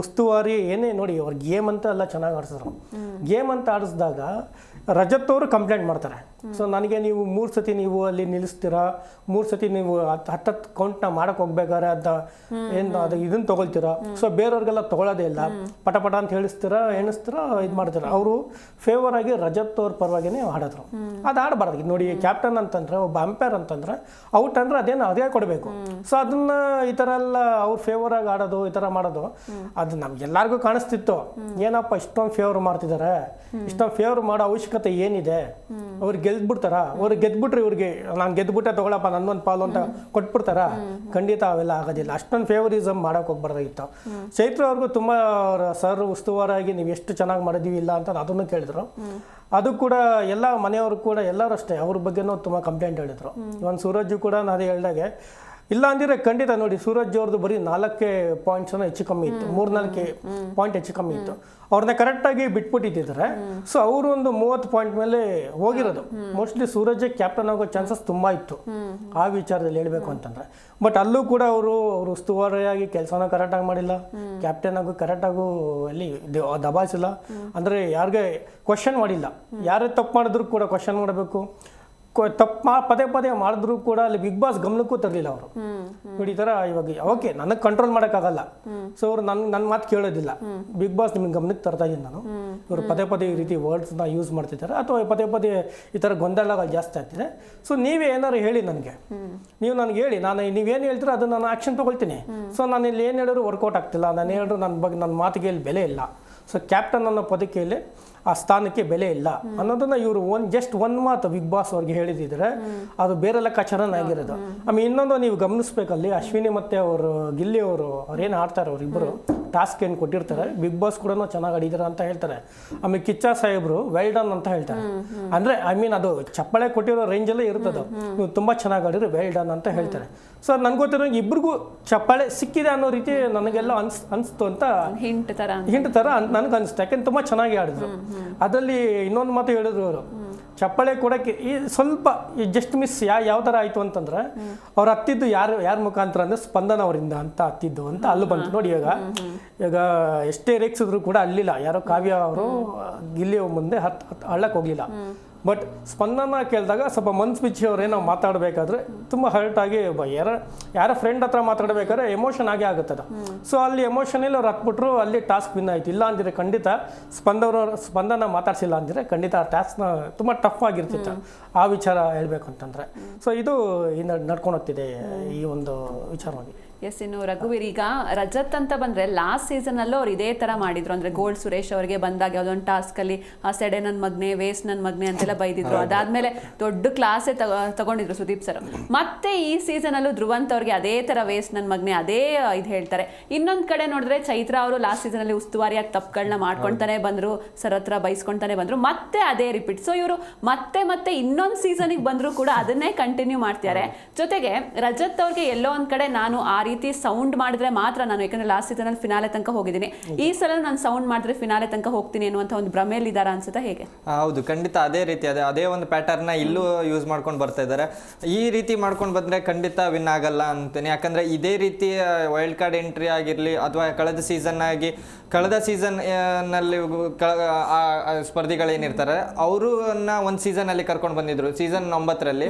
ಉಸ್ತುವಾರಿ ಏನೇ ನೋಡಿ, ಅವ್ರು ಗೇಮ್ ಅಂತ ಎಲ್ಲ ಚೆನ್ನಾಗಿ ಆಡಿಸಿದ್ರು. ಗೇಮ್ ಅಂತ ಆಡಿಸಿದಾಗ ರಜತ್ ಅವರು ಕಂಪ್ಲೇಂಟ್ ಮಾಡ್ತಾರೆ. ಸೊ ನನಗೆ ನೀವು ಮೂರು ಸತಿ ನೀವು ಅಲ್ಲಿ ನಿಲ್ಲಿಸ್ತೀರಾ? ಮೂರು ಸತಿ ನೀವು ಹತ್ತು ಹತ್ತತ್ತು ಕೌಂಟ್ನ ಮಾಡಕ್ ಹೋಗ್ಬೇಕಾದ್ರೆ ಅದ ಏನು ಅದು ಇದನ್ನ ತಗೊಳ್ತೀರಾ? ಸೊ ಬೇರೆಯವ್ರಿಗೆಲ್ಲ ತಗೊಳ್ಳೋದೇ ಇಲ್ಲ. ಪಟ ಪಟ ಅಂತ ಹೇಳಿಸ್ತೀರಾ, ಎಣಿಸ್ತೀರಾ, ಇದು ಮಾಡ್ತೀರಾ? ಅವರು ಫೇವರ್ ಆಗಿ ರಜತ್ ಅವ್ರ ಪರವಾಗಿನೇ ಆಡಿದ್ರು ಅದು ಆಡಬಾರ್ದು ನೋಡಿ ಕ್ಯಾಪ್ಟನ್ ಅಂತಂದ್ರೆ, ಒಬ್ಬ ಅಂಪೈರ್ ಅಂತಂದ್ರೆ ಔಟ್ ಅಂದ್ರೆ ಅದೇನು ಅದೇ ಕೊಡಬೇಕು. ಸೊ ಅದನ್ನ ಈ ಥರ ಎಲ್ಲ ಅವ್ರ ಫೇವರ್ ಆಗಿ ಆಡೋದು ಈ ಥರ ಮಾಡೋದು, ಅದು ನಮ್ಗೆಲ್ಲರಿಗೂ ಕಾಣಿಸ್ತಿತ್ತು. ಏನಪ್ಪ ಇಷ್ಟೊಂದು ಫೇವರ್ ಮಾಡ್ತಿದ್ದಾರೆ ಇಷ್ಟೊಂದು ಫೇವರ್ ಮಾಡೋ ಅವಶ್ಯಕತೆ ಏನಿದೆ? ಅವ್ರು ಗೆದ್ಬಿಡ್ತಾರ? ಅವ್ರು ಗೆದ್ಬಿಟ್ರೆ ಇವ್ರಿಗೆ ನಾನು ಗೆದ್ಬಿಟ್ಟೆ ತಗೊಳಪ್ಪ ನನ್ನೊಂದು ಪಾಲು ಅಂತ ಕೊಟ್ಬಿಡ್ತಾರ? ಖಂಡಿತ ಅವೆಲ್ಲ ಆಗೋದಿಲ್ಲ. ಅಷ್ಟೊಂದು ಫೇವರಿಸಮ್ ಮಾಡೋಕೆ ಹೋಗ್ಬಾರ್ದಾಗಿತ್ತು. ಚೈತ್ರ ಅವ್ರಿಗೂ ತುಂಬಾ ಅವ್ರ ಸರ್ ಉಸ್ತುವಾರಾಗಿ ನೀವು ಎಷ್ಟು ಚೆನ್ನಾಗಿ ಮಾಡಿದೀವಿ ಇಲ್ಲ ಅಂತ ಅದನ್ನು ಕೇಳಿದ್ರು. ಅದು ಕೂಡ ಎಲ್ಲ ಮನೆಯವರು ಕೂಡ ಎಲ್ಲರೂ ಅಷ್ಟೇ ಅವ್ರ ಬಗ್ಗೆನೂ ತುಂಬ ಕಂಪ್ಲೇಂಟ್ ಹೇಳಿದ್ರು. ಒಂದು ಸೂರಜ್ ಕೂಡ ನಾನು ಹೇಳ್ದಾಗೆ ಇಲ್ಲ ಅಂದಿದ್ರೆ ಖಂಡಿತ ನೋಡಿ ಸೂರಜ್ ಅವ್ರದ್ದು ಬರೀ ನಾಲ್ಕೇ ಪಾಯಿಂಟ್ಸ್ ಹೆಚ್ಚು ಕಮ್ಮಿ ಇತ್ತು. ಮೂರ್ನಾಲ್ಕು ಪಾಯಿಂಟ್ ಹೆಚ್ಚು ಕಮ್ಮಿ ಇತ್ತು. ಅವ್ರನ್ನ ಕರೆಕ್ಟಾಗಿ ಬಿಟ್ಬಿಟ್ಟಿದ್ದಾರೆ. ಸೊ ಅವರು ಒಂದು ಮೂವತ್ತು ಪಾಯಿಂಟ್ ಮೇಲೆ ಹೋಗಿರೋದು. ಮೋಸ್ಟ್ಲಿ ಸೂರಜ್ ಕ್ಯಾಪ್ಟನ್ ಆಗೋ ಚಾನ್ಸಸ್ ತುಂಬಾ ಇತ್ತು. ಆ ವಿಚಾರದಲ್ಲಿ ಹೇಳ್ಬೇಕು ಅಂತಂದ್ರೆ. ಬಟ್ ಅಲ್ಲೂ ಕೂಡ ಅವರು ಅವರು ಉಸ್ತುವಾರಿಯಾಗಿ ಕೆಲಸನ ಕರೆಕ್ಟಾಗಿ ಮಾಡಿಲ್ಲ. ಕ್ಯಾಪ್ಟನ್ ಆಗು ಕರೆಕ್ಟಾಗೂ ಅಲ್ಲಿ ದಬಾಯಿಸಿಲ್ಲ. ಅಂದ್ರೆ ಯಾರಿಗೆ ಕ್ವಶನ್ ಮಾಡಿಲ್ಲ. ಯಾರೇ ತಪ್ಪು ಮಾಡಿದ್ರು ಕೂಡ ಕ್ವಶನ್ ಮಾಡಬೇಕು. ತಪ್ಪು ಮಾ ಪದೇ ಪದೇ ಮಾಡಿದ್ರು ಕೂಡ ಅಲ್ಲಿ ಬಿಗ್ ಬಾಸ್ ಗಮನಕ್ಕೂ ತರಲಿಲ್ಲ ಅವರು. ನೋಡಿ ಈ ಥರ ಇವಾಗ ಓಕೆ ನನಗೆ ಕಂಟ್ರೋಲ್ ಮಾಡೋಕ್ಕಾಗಲ್ಲ. ಸೊ ಅವ್ರು ನನ್ನ ನನ್ನ ಮಾತು ಕೇಳೋದಿಲ್ಲ. ಬಿಗ್ ಬಾಸ್ ನಿಮ್ಗೆ ಗಮನಕ್ಕೆ ತರ್ತಾ ಇದ್ದೀನಿ ನಾನು. ಇವರು ಪದೇ ಪದೇ ಈ ರೀತಿ ವರ್ಡ್ಸ್ನ ಯೂಸ್ ಮಾಡ್ತಿದ್ದಾರೆ. ಅಥವಾ ಪದೇ ಪದೇ ಈ ಥರ ಗೊಂದಲಗಳು ಜಾಸ್ತಿ ಆಗ್ತಿದೆ. ಸೊ ನೀವೇ ಏನಾರು ಹೇಳಿ ನನಗೆ. ನೀವು ನನಗೆ ಹೇಳಿ. ನಾನು ನೀವೇನು ಹೇಳ್ತೀರೋ ಅದು ನಾನು ಆ್ಯಕ್ಷನ್ ತೊಗೊಳ್ತೀನಿ. ಸೊ ನಾನು ಇಲ್ಲಿ ಏನು ಹೇಳಿದ್ರು ವರ್ಕೌಟ್ ಆಗ್ತಿಲ್ಲ. ನಾನು ಹೇಳಿದ್ರು ನನ್ನ ಬಗ್ಗೆ ನನ್ನ ಮಾತಿಗೆ ಇಲ್ಲಿ ಬೆಲೆ ಇಲ್ಲ. ಸೊ ಕ್ಯಾಪ್ಟನ್ ಅನ್ನೋ ಪದಕೆಯಲ್ಲಿ ಆ ಸ್ಥಾನಕ್ಕೆ ಬೆಲೆ ಇಲ್ಲ. ಅನ್ನೋದನ್ನ ಇವರು ಒನ್ ಜಸ್ಟ್ ಒನ್ ಮಾತು ಬಿಗ್ ಬಾಸ್ ಅವ್ರಿಗೆ ಹೇಳಿದಿದ್ರೆ ಅದು ಬೇರೆ ಲೆಕ್ಕಾಚಾರನ ಆಗಿರೋದು. ಆಮೇಲೆ ಇನ್ನೊಂದು ನೀವು ಗಮನಿಸ್ಬೇಕಲ್ಲಿ ಅಶ್ವಿನಿ ಮತ್ತೆ ಅವರು ಗಿಲ್ಲಿ ಅವರು ಅವ್ರೇನು ಆಡ್ತಾರೆ ಅವರಿಬ್ಬರು ಟಾಸ್ಕ್ ಏನು ಕೊಟ್ಟಿರ್ತಾರೆ? ಬಿಗ್ ಬಾಸ್ ಕೂಡ ಚೆನ್ನಾಗಿ ಆಡಿದಾರೆ ಅಂತ ಹೇಳ್ತಾರೆ. ಆಮೇಲೆ ಕಿಚ್ಚ ಸಾಹೇಬ್ರು ವೆಲ್ ಡನ್ ಅಂತ ಹೇಳ್ತಾರೆ. ಅಂದ್ರೆ ಐ ಮೀನ್ ಅದು ಚಪ್ಪಳೆ ಕೊಟ್ಟಿರೋ ರೇಂಜಲ್ಲೇ ಇರ್ತದೆ ನೀವು ತುಂಬಾ ಚೆನ್ನಾಗಿ ಆಡಿದ್ರೆ ವೆಲ್ ಡನ್ ಅಂತ ಹೇಳ್ತಾರೆ. ಸೊ ನನ್ಗೆ ಗೊತ್ತಿರೋ ಇಬ್ರಿಗೂ ಚಪ್ಪಾಳೆ ಸಿಕ್ಕಿದೆ ಅನ್ನೋ ರೀತಿ ನನಗೆಲ್ಲ ಅನ್ಸ್ ಅನ್ಸ್ತು ಅಂತ ಹಿಂಟ್ ತರ ಹಿಂಟ್ ಥರ ನನಗೆ ಅನಿಸ್ತು. ಯಾಕೆಂದ್ರೆ ತುಂಬ ಚೆನ್ನಾಗಿ ಆಡಿದ್ರು. ಅದರಲ್ಲಿ ಇನ್ನೊಂದು ಮಾತು ಹೇಳಿದ್ರು ಅವರು. ಚಪ್ಪಾಳೆ ಕೊಡೋಕ್ಕೆ ಈ ಸ್ವಲ್ಪ ಜಸ್ಟ್ ಮಿಸ್ ಯಾ ಯಾವ ಥರ ಆಯಿತು ಅಂತಂದ್ರೆ, ಅವ್ರು ಹತ್ತಿದ್ದು ಯಾರು ಯಾರ ಮುಖಾಂತರ ಅಂದರೆ ಸ್ಪಂದನ ಅವರಿಂದ ಅಂತ ಹತ್ತಿದ್ದು ಅಂತ ಅಲ್ಲಿ ಬಂತು ನೋಡಿ ಇವಾಗ. ಈಗ ಎಷ್ಟೇ ರೇಕ್ಸಿದ್ರು ಕೂಡ ಅಲ್ಲಿಲ್ಲ. ಯಾರೋ ಕಾವ್ಯ ಅವರು ಗಿಲ್ಲಿ ಮುಂದೆ ಹತ್ ಹತ್ತು ಹಳ್ಳಕ್ಕೆ ಹೋಗ್ಲಿಲ್ಲ. ಬಟ್ ಸ್ಪಂದನ ಕೇಳಿದಾಗ ಸ್ವಲ್ಪ ಮನ್ಸು ಬಿಚ್ಚಿ ಅವ್ರೇನೋ ಮಾತಾಡಬೇಕಾದ್ರೆ ತುಂಬ ಹರ್ಟ್ ಆಗಿ ಒಬ್ಬ ಯಾರ ಯಾರ ಫ್ರೆಂಡ್ ಹತ್ರ ಮಾತಾಡಬೇಕಾದ್ರೆ ಎಮೋಷನ್ ಆಗೇ ಆಗುತ್ತದ ಸೊ ಅಲ್ಲಿ ಎಮೋಷನಲ್ಲಿ ಅವ್ರು ಹತ್ಬಿಟ್ರು ಅಲ್ಲಿ ಟಾಸ್ಕ್ ವಿನ್ ಆಯಿತು. ಇಲ್ಲ ಅಂದರೆ ಖಂಡಿತ ಸ್ಪಂದವ್ರ ಸ್ಪಂದನ ಮಾತಾಡ್ಸಿಲ್ಲ ಅಂದರೆ ಖಂಡಿತ ಆ ಟಾಸ್ಕ್ನ ತುಂಬ ಟಫ್ ಆಗಿರ್ತಿತ್ತು. ಆ ವಿಚಾರ ಹೇಳ್ಬೇಕು ಅಂತಂದ್ರೆ. ಸೊ ಇದು ನಡ್ಕೊಂಡು ಹೋಗ್ತಿದೆ ಈ ಒಂದು ವಿಚಾರವಾಗಿ. ಎಸ್ ಇನ್ನು ರಘುವೀರ್ ಈಗ ರಜತ್ ಅಂತ ಬಂದ್ರೆ ಲಾಸ್ಟ್ ಸೀಸನ್ ಅಲ್ಲೂ ಅವ್ರು ಇದೇ ತರ ಮಾಡಿದ್ರು. ಅಂದ್ರೆ ಗೋಲ್ಡ್ ಸುರೇಶ್ ಅವರಿಗೆ ಬಂದಾಗ ಯಾವುದೊಂದು ಟಾಸ್ಕ್ ಅಲ್ಲಿ ಆ ಸೆಡೆ ನನ್ನ ಮಗ್ನೆ ವೇಸ್ಟ್ ನನ್ನ ಮಗ್ನೆ ಅಂತೆಲ್ಲ ಬೈದಿದ್ರು. ಅದಾದಮೇಲೆ ದೊಡ್ಡ ಕ್ಲಾಸೇ ತಗೊಂಡಿದ್ರು ಸುದೀಪ್ ಸರ್ ಮತ್ತೆ ಈ ಸೀಸನ್ ಅಲ್ಲೂ ಧ್ರುವಂತ್ ಅವ್ರಿಗೆ ಅದೇ ತರ ವೇಸ್ಟ್ ನನ್ನ ಮಗ್ನೆ ಅದೇ ಇದು ಹೇಳ್ತಾರೆ. ಇನ್ನೊಂದು ಕಡೆ ನೋಡಿದ್ರೆ ಚೈತ್ರ ಅವರು ಲಾಸ್ಟ್ ಸೀಸನ್ ಅಲ್ಲಿ ಉಸ್ತುವಾರಿಯಾಗಿ ತಪ್ಪುಗಳನ್ನ ಮಾಡ್ಕೊಳ್ತಾನೆ ಬಂದ್ರು ಸರ್ ಹತ್ರ ಬೈಸ್ಕೊಂತಾನೆ ಬಂದ್ರು. ಮತ್ತೆ ಅದೇ ರಿಪೀಟ್ ಸೊ ಇವರು ಮತ್ತೆ ಮತ್ತೆ ಇನ್ನೊಂದು ಸೀಸನಿಗೆ ಬಂದ್ರು ಕೂಡ ಅದನ್ನೇ ಕಂಟಿನ್ಯೂ ಮಾಡ್ತಾರೆ ಜೊತೆಗೆ ರಜತ್ ಅವ್ರಿಗೆ ಎಲ್ಲೋ ಒಂದ್ ಕಡೆ ನಾನು ಆ ರೀತಿ ಸೌಂಡ್ ಮಾಡಿದ್ರೆ ಮಾತ್ರ ನಾನು ಯಾಕಂದ್ರೆ ಲಾಸ್ಟ್ ಸೀಸನ್ ಫಿನಾಲೆ ತನಕ ಹೋಗಿದ್ದೀನಿ. ಈ ಸಲ ನಾನು ಸೌಂಡ್ ಮಾಡಿದ್ರೆ ಫಿನಾಲೆ ತನಕ ಹೋಗ್ತೀನಿ ಅನ್ನುವಂಥ ಒಂದು ಭ್ರಮೆಯಲ್ಲಿ ಇದಾರ ಅನ್ಸುತ್ತಾ ಹೇಗೆ? ಹೌದು ಖಂಡಿತ ಅದೇ ರೀತಿ ಅದೇ ಅದೇ ಒಂದು ಪ್ಯಾಟರ್ನ್ ಇಲ್ಲೂ ಯೂಸ್ ಮಾಡ್ಕೊಂಡು ಬರ್ತಾ ಇದ್ದಾರೆ. ಈ ರೀತಿ ಮಾಡ್ಕೊಂಡು ಬಂದರೆ ಖಂಡಿತ ವಿನ್ ಆಗಲ್ಲ ಅಂತೀನಿ. ಯಾಕಂದರೆ ಇದೇ ರೀತಿ ವೈಲ್ಡ್ ಕಾರ್ಡ್ ಎಂಟ್ರಿ ಆಗಿರಲಿ ಅಥವಾ ಕಳೆದ ಸೀಸನ್ ಆಗಿ ಕಳೆದ ಸೀಸನ್ನಲ್ಲಿ ಸ್ಪರ್ಧಿಗಳೇನಿರ್ತಾರೆ ಅವರನ್ನ ಒಂದು ಸೀಸನಲ್ಲಿ ಕರ್ಕೊಂಡು ಬಂದಿದ್ರು. ಸೀಸನ್ ಒಂಬತ್ತರಲ್ಲಿ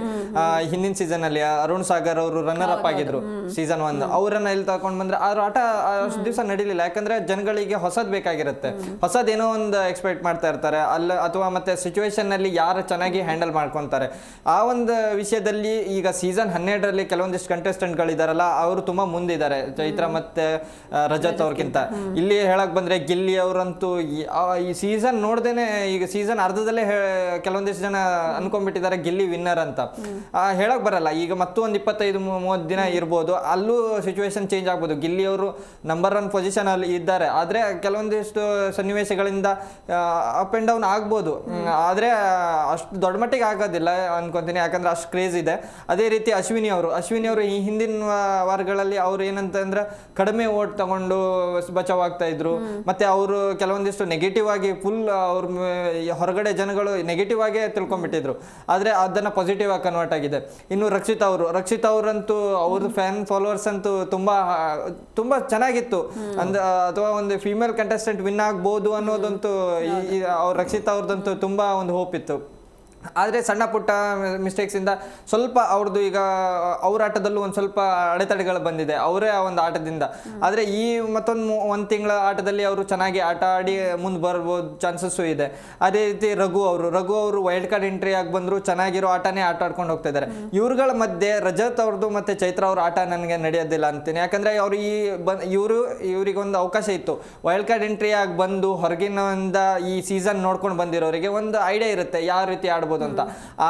ಹಿಂದಿನ ಸೀಸನ್ ಅಲ್ಲಿ ಅರುಣ್ ಸಾಗರ್ ಅವರು ರನ್ನರ್ ಅಪ್ ಆಗಿದ್ರು. ಸೀಸನ್ ಒನ್ ಅವರನ್ನ ಇಲ್ಲಿ ತಗೊಂಡ್ ಬಂದ್ರೆ ಅವ್ರ ಆಟ ಅಷ್ಟು ದಿವಸ ನಡೀಲಿಲ್ಲ. ಯಾಕಂದ್ರೆ ಜನಗಳಿಗೆ ಹೊಸದ್ ಬೇಕಾಗಿರುತ್ತೆ. ಹೊಸದೇನೋ ಒಂದು ಎಕ್ಸ್ಪೆಕ್ಟ್ ಮಾಡ್ತಾ ಇರ್ತಾರೆ. ಅಲ್ಲ ಅಥವಾ ಮತ್ತೆ ಸಿಚುವೇಶನ್ನಲ್ಲಿ ಯಾರು ಚೆನ್ನಾಗಿ ಹ್ಯಾಂಡಲ್ ಮಾಡ್ಕೊಂತಾರೆ. ಆ ಒಂದು ವಿಷಯದಲ್ಲಿ ಈಗ ಸೀಸನ್ ಹನ್ನೆರಡರಲ್ಲಿ ಕೆಲವೊಂದಿಷ್ಟು ಕಂಟೆಸ್ಟೆಂಟ್ ಗಳಿದಾರಲ್ಲ ಅವರು ತುಂಬಾ ಮುಂದಿದ್ದಾರೆ. ಚೈತ್ರ ಮತ್ತೆ ರಜತ್ ಅವ್ರಕ್ಕಿಂತ ಇಲ್ಲಿ ಹೇಳಕ್ ಬಂದ್ರೆ ಗಿಲ್ಲಿ ಅವರಂತೂ ಈ- ಸೀಸನ್ ನೋಡ್ದೇನೆ ಈಗ ಸೀಸನ್ ಅರ್ಧದಲ್ಲೇ ಕೆಲವೊಂದಿಷ್ಟು ಜನ ಅನ್ಕೊಂಡ್ಬಿಟ್ಟಿದ್ದಾರೆ ಗಿಲ್ಲಿ ವಿನ್ನರ್ ಅಂತ. ಹೇಳಕ್ ಬರಲ್ಲ. ಈಗ ಮತ್ತೊಂದು ಇಪ್ಪತ್ತೈದು ಮೂವತ್ತು ದಿನ ಇರ್ಬೋದು. ಅಲ್ಲೂ ಸಿಚುವೇಶನ್ ಚೇಂಜ್ ಆಗ್ಬೋದು. ಗಿಲ್ಲಿ ಅವರು ನಂಬರ್ ಒನ್ ಪೊಸಿಷನ್ ಅಲ್ಲಿ ಇದ್ದಾರೆ. ಆದರೆ ಕೆಲವೊಂದಿಷ್ಟು ಸನ್ನಿವೇಶಗಳಿಂದ ಅಪ್ ಆ್ಯಂಡ್ ಡೌನ್ ಆಗ್ಬೋದು. ಆದರೆ ಅಷ್ಟು ದೊಡ್ಡ ಮಟ್ಟಿಗೆ ಆಗೋದಿಲ್ಲ ಅನ್ಕೊಂತೀನಿ. ಯಾಕಂದ್ರೆ ಅಷ್ಟು ಕ್ರೇಜ್ ಇದೆ. ಅದೇ ರೀತಿ ಅಶ್ವಿನಿ ಅವರು. ಅಶ್ವಿನಿ ಅವರು ಈ ಹಿಂದಿನ ವಾರಗಳಲ್ಲಿ ಅವ್ರು ಏನಂತಂದ್ರೆ ಕಡಿಮೆ ಓಟ್ ತಗೊಂಡು ಬಚಾವ್ ಆಗ್ತಾ ಇದ್ರು ಮತ್ತೆ ಅವರು ಕೆಲವೊಂದಿಷ್ಟು ನೆಗೆಟಿವ್ ಆಗಿ ಫುಲ್ ಅವ್ರ ಹೊರಗಡೆ ಜನಗಳು ನೆಗೆಟಿವ್ ಆಗೇ ತಿಳ್ಕೊಂಡ್ಬಿಟ್ಟಿದ್ರು. ಆದರೆ ಅದನ್ನು ಪಾಸಿಟಿವ್ ಆಗಿ ಕನ್ವರ್ಟ್ ಆಗಿದೆ. ಇನ್ನು ರಕ್ಷಿತ್ ಅವರು. ರಕ್ಷಿತ್ ಅವರಂತೂ ಅವ್ರ ಫ್ಯಾನ್ ಫಾಲೋವರ್ಸ್ ಅಂತೂ ತುಂಬಾ ತುಂಬಾ ಚೆನ್ನಾಗಿತ್ತು. ಅಂದ ಅಥವಾ ಒಂದು ಫಿಮೇಲ್ ಕಂಟೆಸ್ಟೆಂಟ್ ವಿನ್ ಆಗ್ಬೋದು ಅನ್ನೋದಂತೂ ಅವ್ರ ರಕ್ಷಿತ್ ಅವ್ರದ್ದಂತೂ ತುಂಬಾ ಒಂದು ಹೋಪ್ ಇತ್ತು. ಆದರೆ ಸಣ್ಣ ಪುಟ್ಟ ಮಿಸ್ಟೇಕ್ಸಿಂದ ಸ್ವಲ್ಪ ಅವ್ರದ್ದು ಈಗ, ಅವ್ರ ಆಟದಲ್ಲೂ ಒಂದು ಸ್ವಲ್ಪ ಅಡೆತಡೆಗಳು ಬಂದಿದೆ, ಅವರೇ ಆ ಒಂದು ಆಟದಿಂದ. ಆದರೆ ಈ ಮತ್ತೊಂದು ಒಂದು ತಿಂಗಳ ಆಟದಲ್ಲಿ ಅವರು ಚೆನ್ನಾಗಿ ಆಟ ಆಡಿ ಮುಂದೆ ಬರ್ಬೋದು ಚಾನ್ಸಸ್ಸು ಇದೆ. ಅದೇ ರೀತಿ ರಘು ಅವರು ರಘು ಅವರು ವೈಲ್ಡ್ ಕಾರ್ಡ್ ಎಂಟ್ರಿ ಆಗಿ ಬಂದರು ಚೆನ್ನಾಗಿರೋ ಆಟನೇ ಆಟ ಆಡ್ಕೊಂಡು ಹೋಗ್ತಾ ಇದ್ದಾರೆ ಇವ್ರುಗಳ ಮಧ್ಯೆ ರಜತ್ ಅವ್ರದ್ದು ಮತ್ತು ಚೈತ್ರ ಅವ್ರ ಆಟ ನನಗೆ ನಡೆಯೋದಿಲ್ಲ ಅಂತೀನಿ. ಯಾಕಂದರೆ ಅವರು ಈ ಬನ್ ಇವರು, ಇವರಿಗೊಂದು ಅವಕಾಶ ಇತ್ತು. ವೈಲ್ಡ್ ಕಾರ್ಡ್ ಎಂಟ್ರಿ ಆಗಿ ಬಂದು ಹೊರಗಿನಿಂದ ಈ ಸೀಸನ್ ನೋಡ್ಕೊಂಡು ಬಂದಿರೋರಿಗೆ ಒಂದು ಐಡಿಯಾ ಇರುತ್ತೆ, ಯಾವ ರೀತಿ ಆಡ್ಬೋದು ಆಡ್ಬೋದು ಅಂತ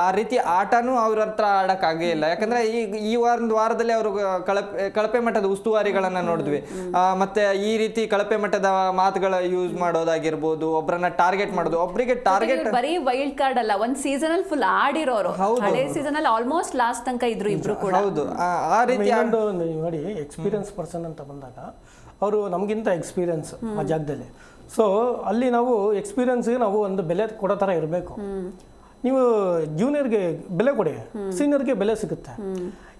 ಆ ರೀತಿ ಆಟನೂ ಅವ್ರ ಹತ್ರ ಆಡಕ್ ಆಗೇ ಇಲ್ಲ. ಯಾಕಂದ್ರೆ ಈ ಈ ಒಂದು ವಾರದಲ್ಲಿ ಅವರು ಕಳಪೆ ಕಳಪೆ ಮಟ್ಟದ ಉಸ್ತುವಾರಿಗಳನ್ನ ನೋಡಿದ್ವಿ. ಮತ್ತೆ ಈ ರೀತಿ ಕಳಪೆ ಮಟ್ಟದ ಮಾತುಗಳ ಯೂಸ್ ಮಾಡೋದಾಗಿರ್ಬೋದು ಒಬ್ಬರನ್ನ ಟಾರ್ಗೆಟ್ ಮಾಡೋದು ಒಬ್ಬರಿಗೆ ಟಾರ್ಗೆಟ್ ಬರೀ ವೈಲ್ಡ್ ಕಾರ್ಡ್ ಅಲ್ಲ ಒಂದ್ ಸೀಸನ್ ಅಲ್ಲಿ ಫುಲ್ ಆಡಿರೋರು. ಹಳೆ ಸೀಸನ್ ಅಲ್ಲಿ ಆಲ್ಮೋಸ್ಟ್ ಲಾಸ್ಟ್ ತನಕ ಇದ್ರು ಇಬ್ರು ಕೂಡ. ಹೌದು. ಆ ಆ ರೀತಿ ನೋಡಿ ಎಕ್ಸ್ಪೀರಿಯನ್ಸ್ ಪರ್ಸನ್ ಅಂತ ಬಂದಾಗ ಅವರು ನಮಗಿಂತ ಎಕ್ಸ್ಪೀರಿಯನ್ಸ್ ಆ ಜಾಗದಲ್ಲಿ. ಸೊ ಅಲ್ಲಿ ನಾವು ಎಕ್ಸ್ಪೀರಿಯನ್ಸ್ಗೆ ನಾವು ಒಂದು ಬೆಲೆ ಕೊಡೋ ಥರ ಇರಬೇಕು. ನೀವು ಜೂನಿಯರ್ಗೆ ಬೆಲೆ ಕೊಡಿ ಸೀನಿಯರ್ಗೆ ಬೆಲೆ ಸಿಗುತ್ತೆ.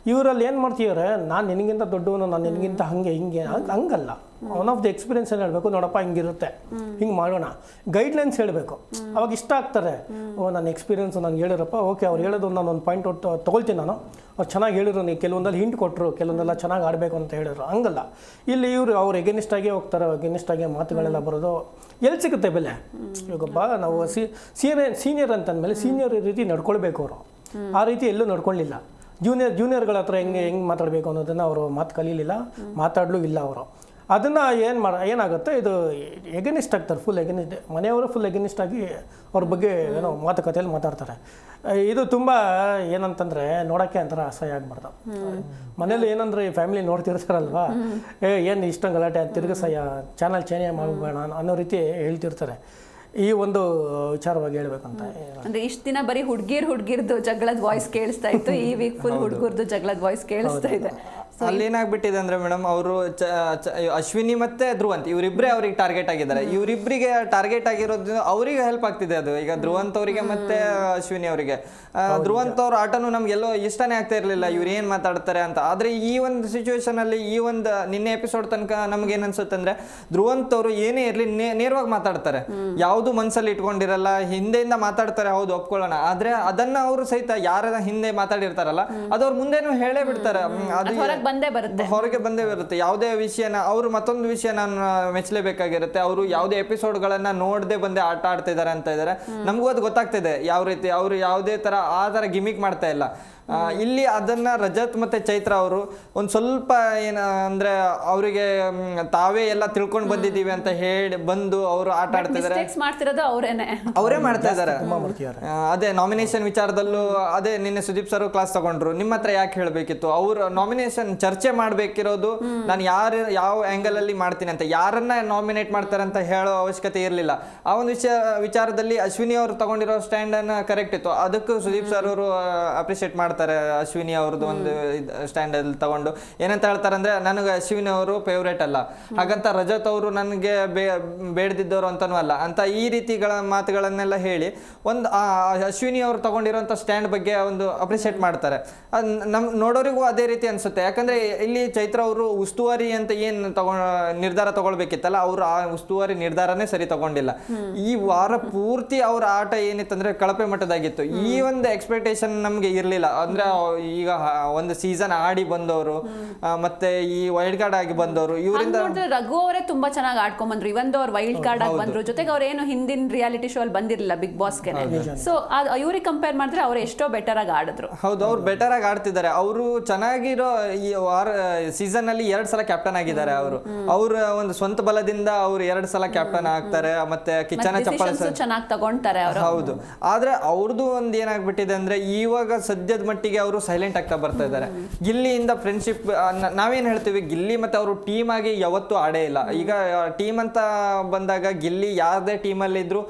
ಇವರಲ್ಲಿ ಏನು ಮಾಡ್ತೀವ್ರೆ ನಾನು ನಿನಗಿಂತ ದೊಡ್ಡವನು, ನಾನು ನಿನಗಿಂತ ಹಂಗೆ, ಹಿಂಗೆ ಹಂಗ್- ಹಂಗಲ್ಲ. ಒನ್ ಆಫ್ ದ ಎಕ್ಸ್ಪೀರಿಯನ್ಸ್ ಏನು ಹೇಳಬೇಕು, ನೋಡಪ್ಪ, ಹಿಂಗಿರುತ್ತೆ. ಹಿಂಗೆ ಮಾಡೋಣ. ಗೈಡ್ಲೈನ್ಸ್ ಹೇಳಬೇಕು. ಅವಾಗ ಇಷ್ಟ ಆಗ್ತಾರೆ. ಓ ನನ್ನ ಎಕ್ಸ್ಪೀರಿಯನ್ಸ್ ನಾನು ಹೇಳಿರಪ್ಪ, ಓಕೆ, ಅವ್ರು ಹೇಳೋದು ನಾನು ಒಂದು ಪಾಯಿಂಟ್ ಔಟ್ ತೊಗೊಳ್ತೀನಿ ನಾನು. ಅವ್ರು ಚೆನ್ನಾಗಿ ಹೇಳಿದ್ರು ನೀವು ಕೆಲವೊಂದಲ್ಲಿ ಹಿಂಟ್ ಕೊಟ್ಟರು ಕೆಲವೊಂದೆಲ್ಲ ಚೆನ್ನಾಗಿ ಆಡಬೇಕು ಅಂತ ಹೇಳಿದ್ರು. ಹಂಗಲ್ಲ. ಇಲ್ಲಿ ಇವರು, ಅವ್ರು ಎಗೇನಿಸ್ಟ್ ಆಗೇ ಹೋಗ್ತಾರೆ ಎಗೇನಿಸ್ಟ್ ಆಗೇ ಮಾತುಗಳೆಲ್ಲ ಬರೋದು ಎಲ್ಲಿ ಸಿಗುತ್ತೆ ಬೆಲೆ? ಇವಾಗೊಬ್ಬ ನಾವು ಸೀನಿಯರ್ ಸೀನಿಯರ್ ಅಂತಂದಮೇಲೆ ಸೀನಿಯರ್ ರೀತಿ ನಡ್ಕೊಳ್ಬೇಕು ಅವರು. ಆ ರೀತಿ ಎಲ್ಲೂ ನಡ್ಕೊಳ್ಳಿಲ್ಲ ಜೂನಿಯರ್ ಜೂನಿಯರ್ಗಳ ಹತ್ರ ಹೆಂಗೆ ಹೆಂಗೆ ಮಾತಾಡಬೇಕು ಅನ್ನೋದನ್ನು ಅವರು ಮಾತು ಕಲೀಲಿಲ್ಲ. ಮಾತಾಡಲೂ ಇಲ್ಲ ಅವರು. ಅದನ್ನು ಏನು ಮಾಡ ಏನಾಗುತ್ತೆ, ಇದು ಎಗನಿಸ್ಟ್ ಆಗ್ತಾರೆ ಫುಲ್ ಎಗನಿಸ್ಟ್ ಮನೆಯವರು ಫುಲ್ ಎಗನಿಸ್ಟ್ ಆಗಿ ಅವ್ರ ಬಗ್ಗೆ ಏನೋ ಮಾತುಕತೆಯಲ್ಲಿ ಮಾತಾಡ್ತಾರೆ. ಇದು ತುಂಬ ಏನಂತಂದರೆ ನೋಡೋಕ್ಕೆ ಒಂಥರ ಅಸಹ್ಯ ಆಗ್ಬಾರ್ದು. ಮನೇಲಿ ಏನಂದ್ರೆ ಈ ಫ್ಯಾಮಿಲಿ ನೋಡ್ತಿರ್ತಾರಲ್ವಾ? ಏನು ಇಷ್ಟೊಂದು ಗಲಾಟೆ ತಿರುಗಿಸಯ್ಯ ಚಾನಲ್ ಚೇಂಜ್ ಮಾಡಬೇಡ ಅನ್ನೋ ರೀತಿ ಹೇಳ್ತಿರ್ತಾರೆ. ಈ ಒಂದು ವಿಚಾರವಾಗಿ ಹೇಳ್ಬೇಕಂತ ಅಂದ್ರೆ ಇಷ್ಟ ದಿನ ಬರೀ ಹುಡ್ಗಿರ್ ಹುಡ್ಗಿರ್ದು ಜಗಳದ ವಾಯ್ಸ್ ಕೇಳಿಸ್ತಾ ಇತ್ತು ಈ ವೀಕ್ ಫುಲ್ ಹುಡುಗರ್ದು ಜಗಳದ ವಾಯ್ಸ್ ಕೇಳಿಸ್ತಾ ಇದೆ. ಅಲ್ಲಿ ಏನಾಗ್ಬಿಟ್ಟಿದೆ ಅಂದ್ರೆ ಮೇಡಮ್ ಅವರು ಅಶ್ವಿನಿ ಮತ್ತೆ ಧ್ರುವಂತ್ ಇವರಿಬ್ಬರೇ ಅವ್ರಿಗೆ ಟಾರ್ಗೆಟ್ ಆಗಿದ್ದಾರೆ. ಇವರಿಬ್ಬರಿಗೆ ಟಾರ್ಗೆಟ್ ಆಗಿರೋದ್ರಿಂದ ಅವರಿಗೆ ಹೆಲ್ಪ್ ಆಗ್ತಿದೆ ಅದು. ಈಗ ಧ್ರುವಂತ್ ಅವರಿಗೆ ಮತ್ತೆ ಅಶ್ವಿನಿ ಅವರಿಗೆ. ಧ್ರುವಂತ್ ಅವ್ರ ಆಟನು ನಮ್ಗೆಲ್ಲೋ ಇಷ್ಟನೇ ಆಗ್ತಾ ಇರಲಿಲ್ಲ. ಇವ್ರು ಏನ್ ಮಾತಾಡ್ತಾರೆ ಅಂತ. ಆದ್ರೆ ಈ ಒಂದು ಸಿಚುವೇಶನ್ ಅಲ್ಲಿ ಈ ಒಂದು ನಿನ್ನೆ ಎಪಿಸೋಡ್ ತನಕ ನಮ್ಗೆ ಏನ್ ಅನ್ಸುತ್ತೆ ಅಂದ್ರೆ ಧ್ರುವಂತ್ ಅವರು ಏನೇ ಇರ್ಲಿ ನೇರವಾಗಿ ಮಾತಾಡ್ತಾರೆ. ಯಾವುದು ಮನ್ಸಲ್ಲಿ ಇಟ್ಕೊಂಡಿರಲ್ಲ ಹಿಂದೆಯಿಂದ ಮಾತಾಡ್ತಾರೆ ಹೌದು ಒಪ್ಕೊಳ್ಳೋಣ. ಆದ್ರೆ ಅದನ್ನ ಅವರು ಸಹಿತ ಯಾರ ಹಿಂದೆ ಮಾತಾಡಿರ್ತಾರಲ್ಲ ಅದು ಅವ್ರ ಮುಂದೆನೂ ಹೇಳೇ ಬಿಡ್ತಾರೆ. ಅದು ಬಂದೇ ಬರುತ್ತೆ. ಹೊರಗೆ ಬಂದೇ ಬರುತ್ತೆ. ಯಾವುದೇ ವಿಷಯನ ಅವರು ಮತ್ತೊಂದು ವಿಷಯ ನಾನು ಮೆಚ್ಚಲೇಬೇಕಾಗಿರುತ್ತೆ. ಅವರು ಯಾವುದೇ ಎಪಿಸೋಡ್ಗಳನ್ನ ನೋಡದೆ ಬಂದೇ ಆಟ ಆಡ್ತಾ ಇದಾರೆ ಅಂತ ಇದಾರೆ ನಮಗೂ ಅದು ಗೊತ್ತಾಗ್ತಿದೆ. ಯಾವ ರೀತಿ ಅವರು ಯಾವುದೇ ತರ ಆ ತರ ಗಿಮಿಕ್ ಮಾಡ್ತಾ ಇಲ್ಲ. ಇಲ್ಲಿ ಅದನ್ನ ರಜತ್ ಮತ್ತೆ ಚೈತ್ರ ಅವರು ಒಂದ್ ಸ್ವಲ್ಪ ಏನ ಅಂದ್ರೆ ಅವರಿಗೆ ತಾವೇ ಎಲ್ಲ ತಿಳ್ಕೊಂಡು ಬಂದಿದ್ದೀವಿ ಅಂತ ಹೇಳಿ ಬಂದು ಅವರು ಆಟ ಆಡ್ತಾ ಇದಾರೆ ಮಾಡ್ತಿರೋದು ಅವರೇನೆ. ಅವರೇ ಮಾಡ್ತಾ ಇದಾರೆ ಅದೇ ನಾಮಿನೇಷನ್ ವಿಚಾರದಲ್ಲೂ ಅದೇ ನಿನ್ನೆ ಸುದೀಪ್ ಸರ್ ಕ್ಲಾಸ್ ತಗೊಂಡ್ರು. ನಿಮ್ಮ ಹತ್ರ ಯಾಕೆ ಹೇಳಬೇಕಿತ್ತು? ಅವ್ರ ನಾಮಿನೇಷನ್ ಚರ್ಚೆ ಮಾಡ್ಬೇಕಿರೋದು ನಾನು ಯಾರು ಯಾವ ಆಂಗಲ್ ಅಲ್ಲಿ ಮಾಡ್ತೀನಿ ಅಂತ ಯಾರನ್ನ ನಾಮಿನೇಟ್ ಮಾಡ್ತಾರೆ ಅಂತ ಹೇಳೋ ಅವಶ್ಯಕತೆ ಇರಲಿಲ್ಲ. ಆ ಒಂದು ವಿಷಯ ವಿಚಾರದಲ್ಲಿ ಅಶ್ವಿನಿ ಅವರು ತಗೊಂಡಿರೋ ಸ್ಟ್ಯಾಂಡ್ ಅನ್ನ ಕರೆಕ್ಟ್ ಇತ್ತು. ಅದಕ್ಕೂ ಸುದೀಪ್ ಸರ್ ಅವರು ಅಪ್ರಿಷಿಯೇಟ್ ಮಾಡ್ತಾರೆ ಅಶ್ವಿನಿ ಅವ್ರದ್ದು ಒಂದು ಸ್ಟ್ಯಾಂಡ್ ಅಲ್ಲಿ ತಗೊಂಡು. ಏನಂತ ಹೇಳ್ತಾರೆ ಅಂದ್ರೆ ನನಗೆ ಅಶ್ವಿನಿ ಅವರು ಫೇವ್ರೇಟ್ ಅಲ್ಲ. ಹಾಗಂತ ರಜತ್ ಅವರು ನನಗೆ ಬೇಡದಿದ್ದವರು ಅಂತಾನೂ ಅಲ್ಲ. ಅಂತ ಈ ರೀತಿಗಳ ಮಾತುಗಳನ್ನೆಲ್ಲ ಹೇಳಿ ಒಂದು ಅಶ್ವಿನಿ ಅವರು ತಗೊಂಡಿರೋಂಥ ಸ್ಟ್ಯಾಂಡ್ ಬಗ್ಗೆ ಒಂದು ಅಪ್ರಿಷಿಯೇಟ್ ಮಾಡ್ತಾರೆ. ನಮ್ ನೋಡೋರಿಗೂ ಅದೇ ರೀತಿ ಅನ್ಸುತ್ತೆ. ಯಾಕಂದ್ರೆ ಇಲ್ಲಿ ಚೈತ್ರ ಅವರು ಉಸ್ತುವಾರಿ ಅಂತ ಏನ್ ತಗೊ ನಿರ್ಧಾರ ತಗೊಳ್ಬೇಕಿತ್ತಲ್ಲ ಅವರು ಆ ಉಸ್ತುವಾರಿ ನಿರ್ಧಾರನೇ ಸರಿ ತಗೊಂಡಿಲ್ಲ. ಈ ವಾರ ಪೂರ್ತಿ ಅವ್ರ ಆಟ ಏನಿತ್ತಂದ್ರೆ ಕಳಪೆ ಮಟ್ಟದಾಗಿತ್ತು. ಈ ಒಂದು ಎಕ್ಸ್ಪೆಕ್ಟೇಷನ್ ನಮ್ಗೆ ಇರ್ಲಿಲ್ಲ. ಅಂದ್ರೆ ಈಗ ಒಂದು ಸೀಸನ್ ಆಡಿ ಬಂದವರು ಮತ್ತೆ ಈ ವೈಲ್ಡ್ ಕಾರ್ಡ್ ಆಗಿ ಬಂದವರು ಇವರಿಂದ ರಘು ಅವರೇ ತುಂಬಾ ಚೆನ್ನಾಗಿ ಆಡ್ಕೊಂಡ್ ಬಂದ್ರು. ಇವನ್ ಅವ್ರು ವೈಲ್ಡ್ ಕಾರ್ಡ್ ಆಗಿ ಬಂದ್ರು ಜೊತೆಗೆ ಅವ್ರು ಏನು ಹಿಂದಿನ ರಿಯಾಲಿಟಿ ಶೋ ಅಲ್ಲಿ ಬಂದಿರಲಿಲ್ಲ ಬಿಗ್ ಬಾಸ್ ಬಾಸ್ಗೆ ಸೊ ಇವ್ರಿಗೆ ಕಂಪೇರ್ ಮಾಡಿದ್ರೆ ಅವ್ರು ಎಷ್ಟೋ ಬೆಟರ್ ಆಗಿ ಆಡಿದ್ರು. ಹೌದು ಅವ್ರು ಬೆಟರ್ ಆಗಿ ಆಡ್ತಿದ್ದಾರೆ. ಅವರು ಚೆನ್ನಾಗಿರೋ ಈ ವಾರ ಸೀಸನ್ ಅಲ್ಲಿ ಎರಡ್ ಸಲ ಕ್ಯಾಪ್ಟನ್ ಆಗಿದ್ದಾರೆ ಅವರು. ಅವ್ರ ಒಂದು ಸ್ವಂತ ಬಲದಿಂದ ಅವ್ರು ಎರಡ್ ಸಲ ಕ್ಯಾಪ್ಟನ್ ಆಗ್ತಾರೆ ಮತ್ತೆ ಕಿಚನ್ ಚಪ್ಪಲ್ ಚೆನ್ನಾಗಿ ತಗೊಂತಾರೆ ಅವರು. ಹೌದು. ಆದ್ರೆ ಅವ್ರದ್ದು ಒಂದ್ ಏನಾಗ್ಬಿಟ್ಟಿದೆ ಅಂದ್ರೆ ಇವಾಗ ಸದ್ಯದ ಮಟ್ಟಿಗೆ ಅವರು ಸೈಲೆಂಟ್ ಆಗ್ತಾ ಬರ್ತಾ ಇದ್ದಾರೆ. ಗಿಲ್ಲಿಯಿಂದ ಫ್ರೆಂಡ್ಶಿಪ್ ನಾವೇನು ಹೇಳ್ತೀವಿ? ಗಿಲ್ಲಿ ಮತ್ತೆ ಅವರು ಟೀಮ್ ಆಗಿ ಯಾವತ್ತೂ ಆಡೇ ಇಲ್ಲ. ಈಗ ಟೀಮ್ ಅಂತ ಬಂದಾಗ ಗಿಲ್ಲಿ ಯಾವುದೇ ಟೀಮಲ್ಲಿ ಇದ್ರು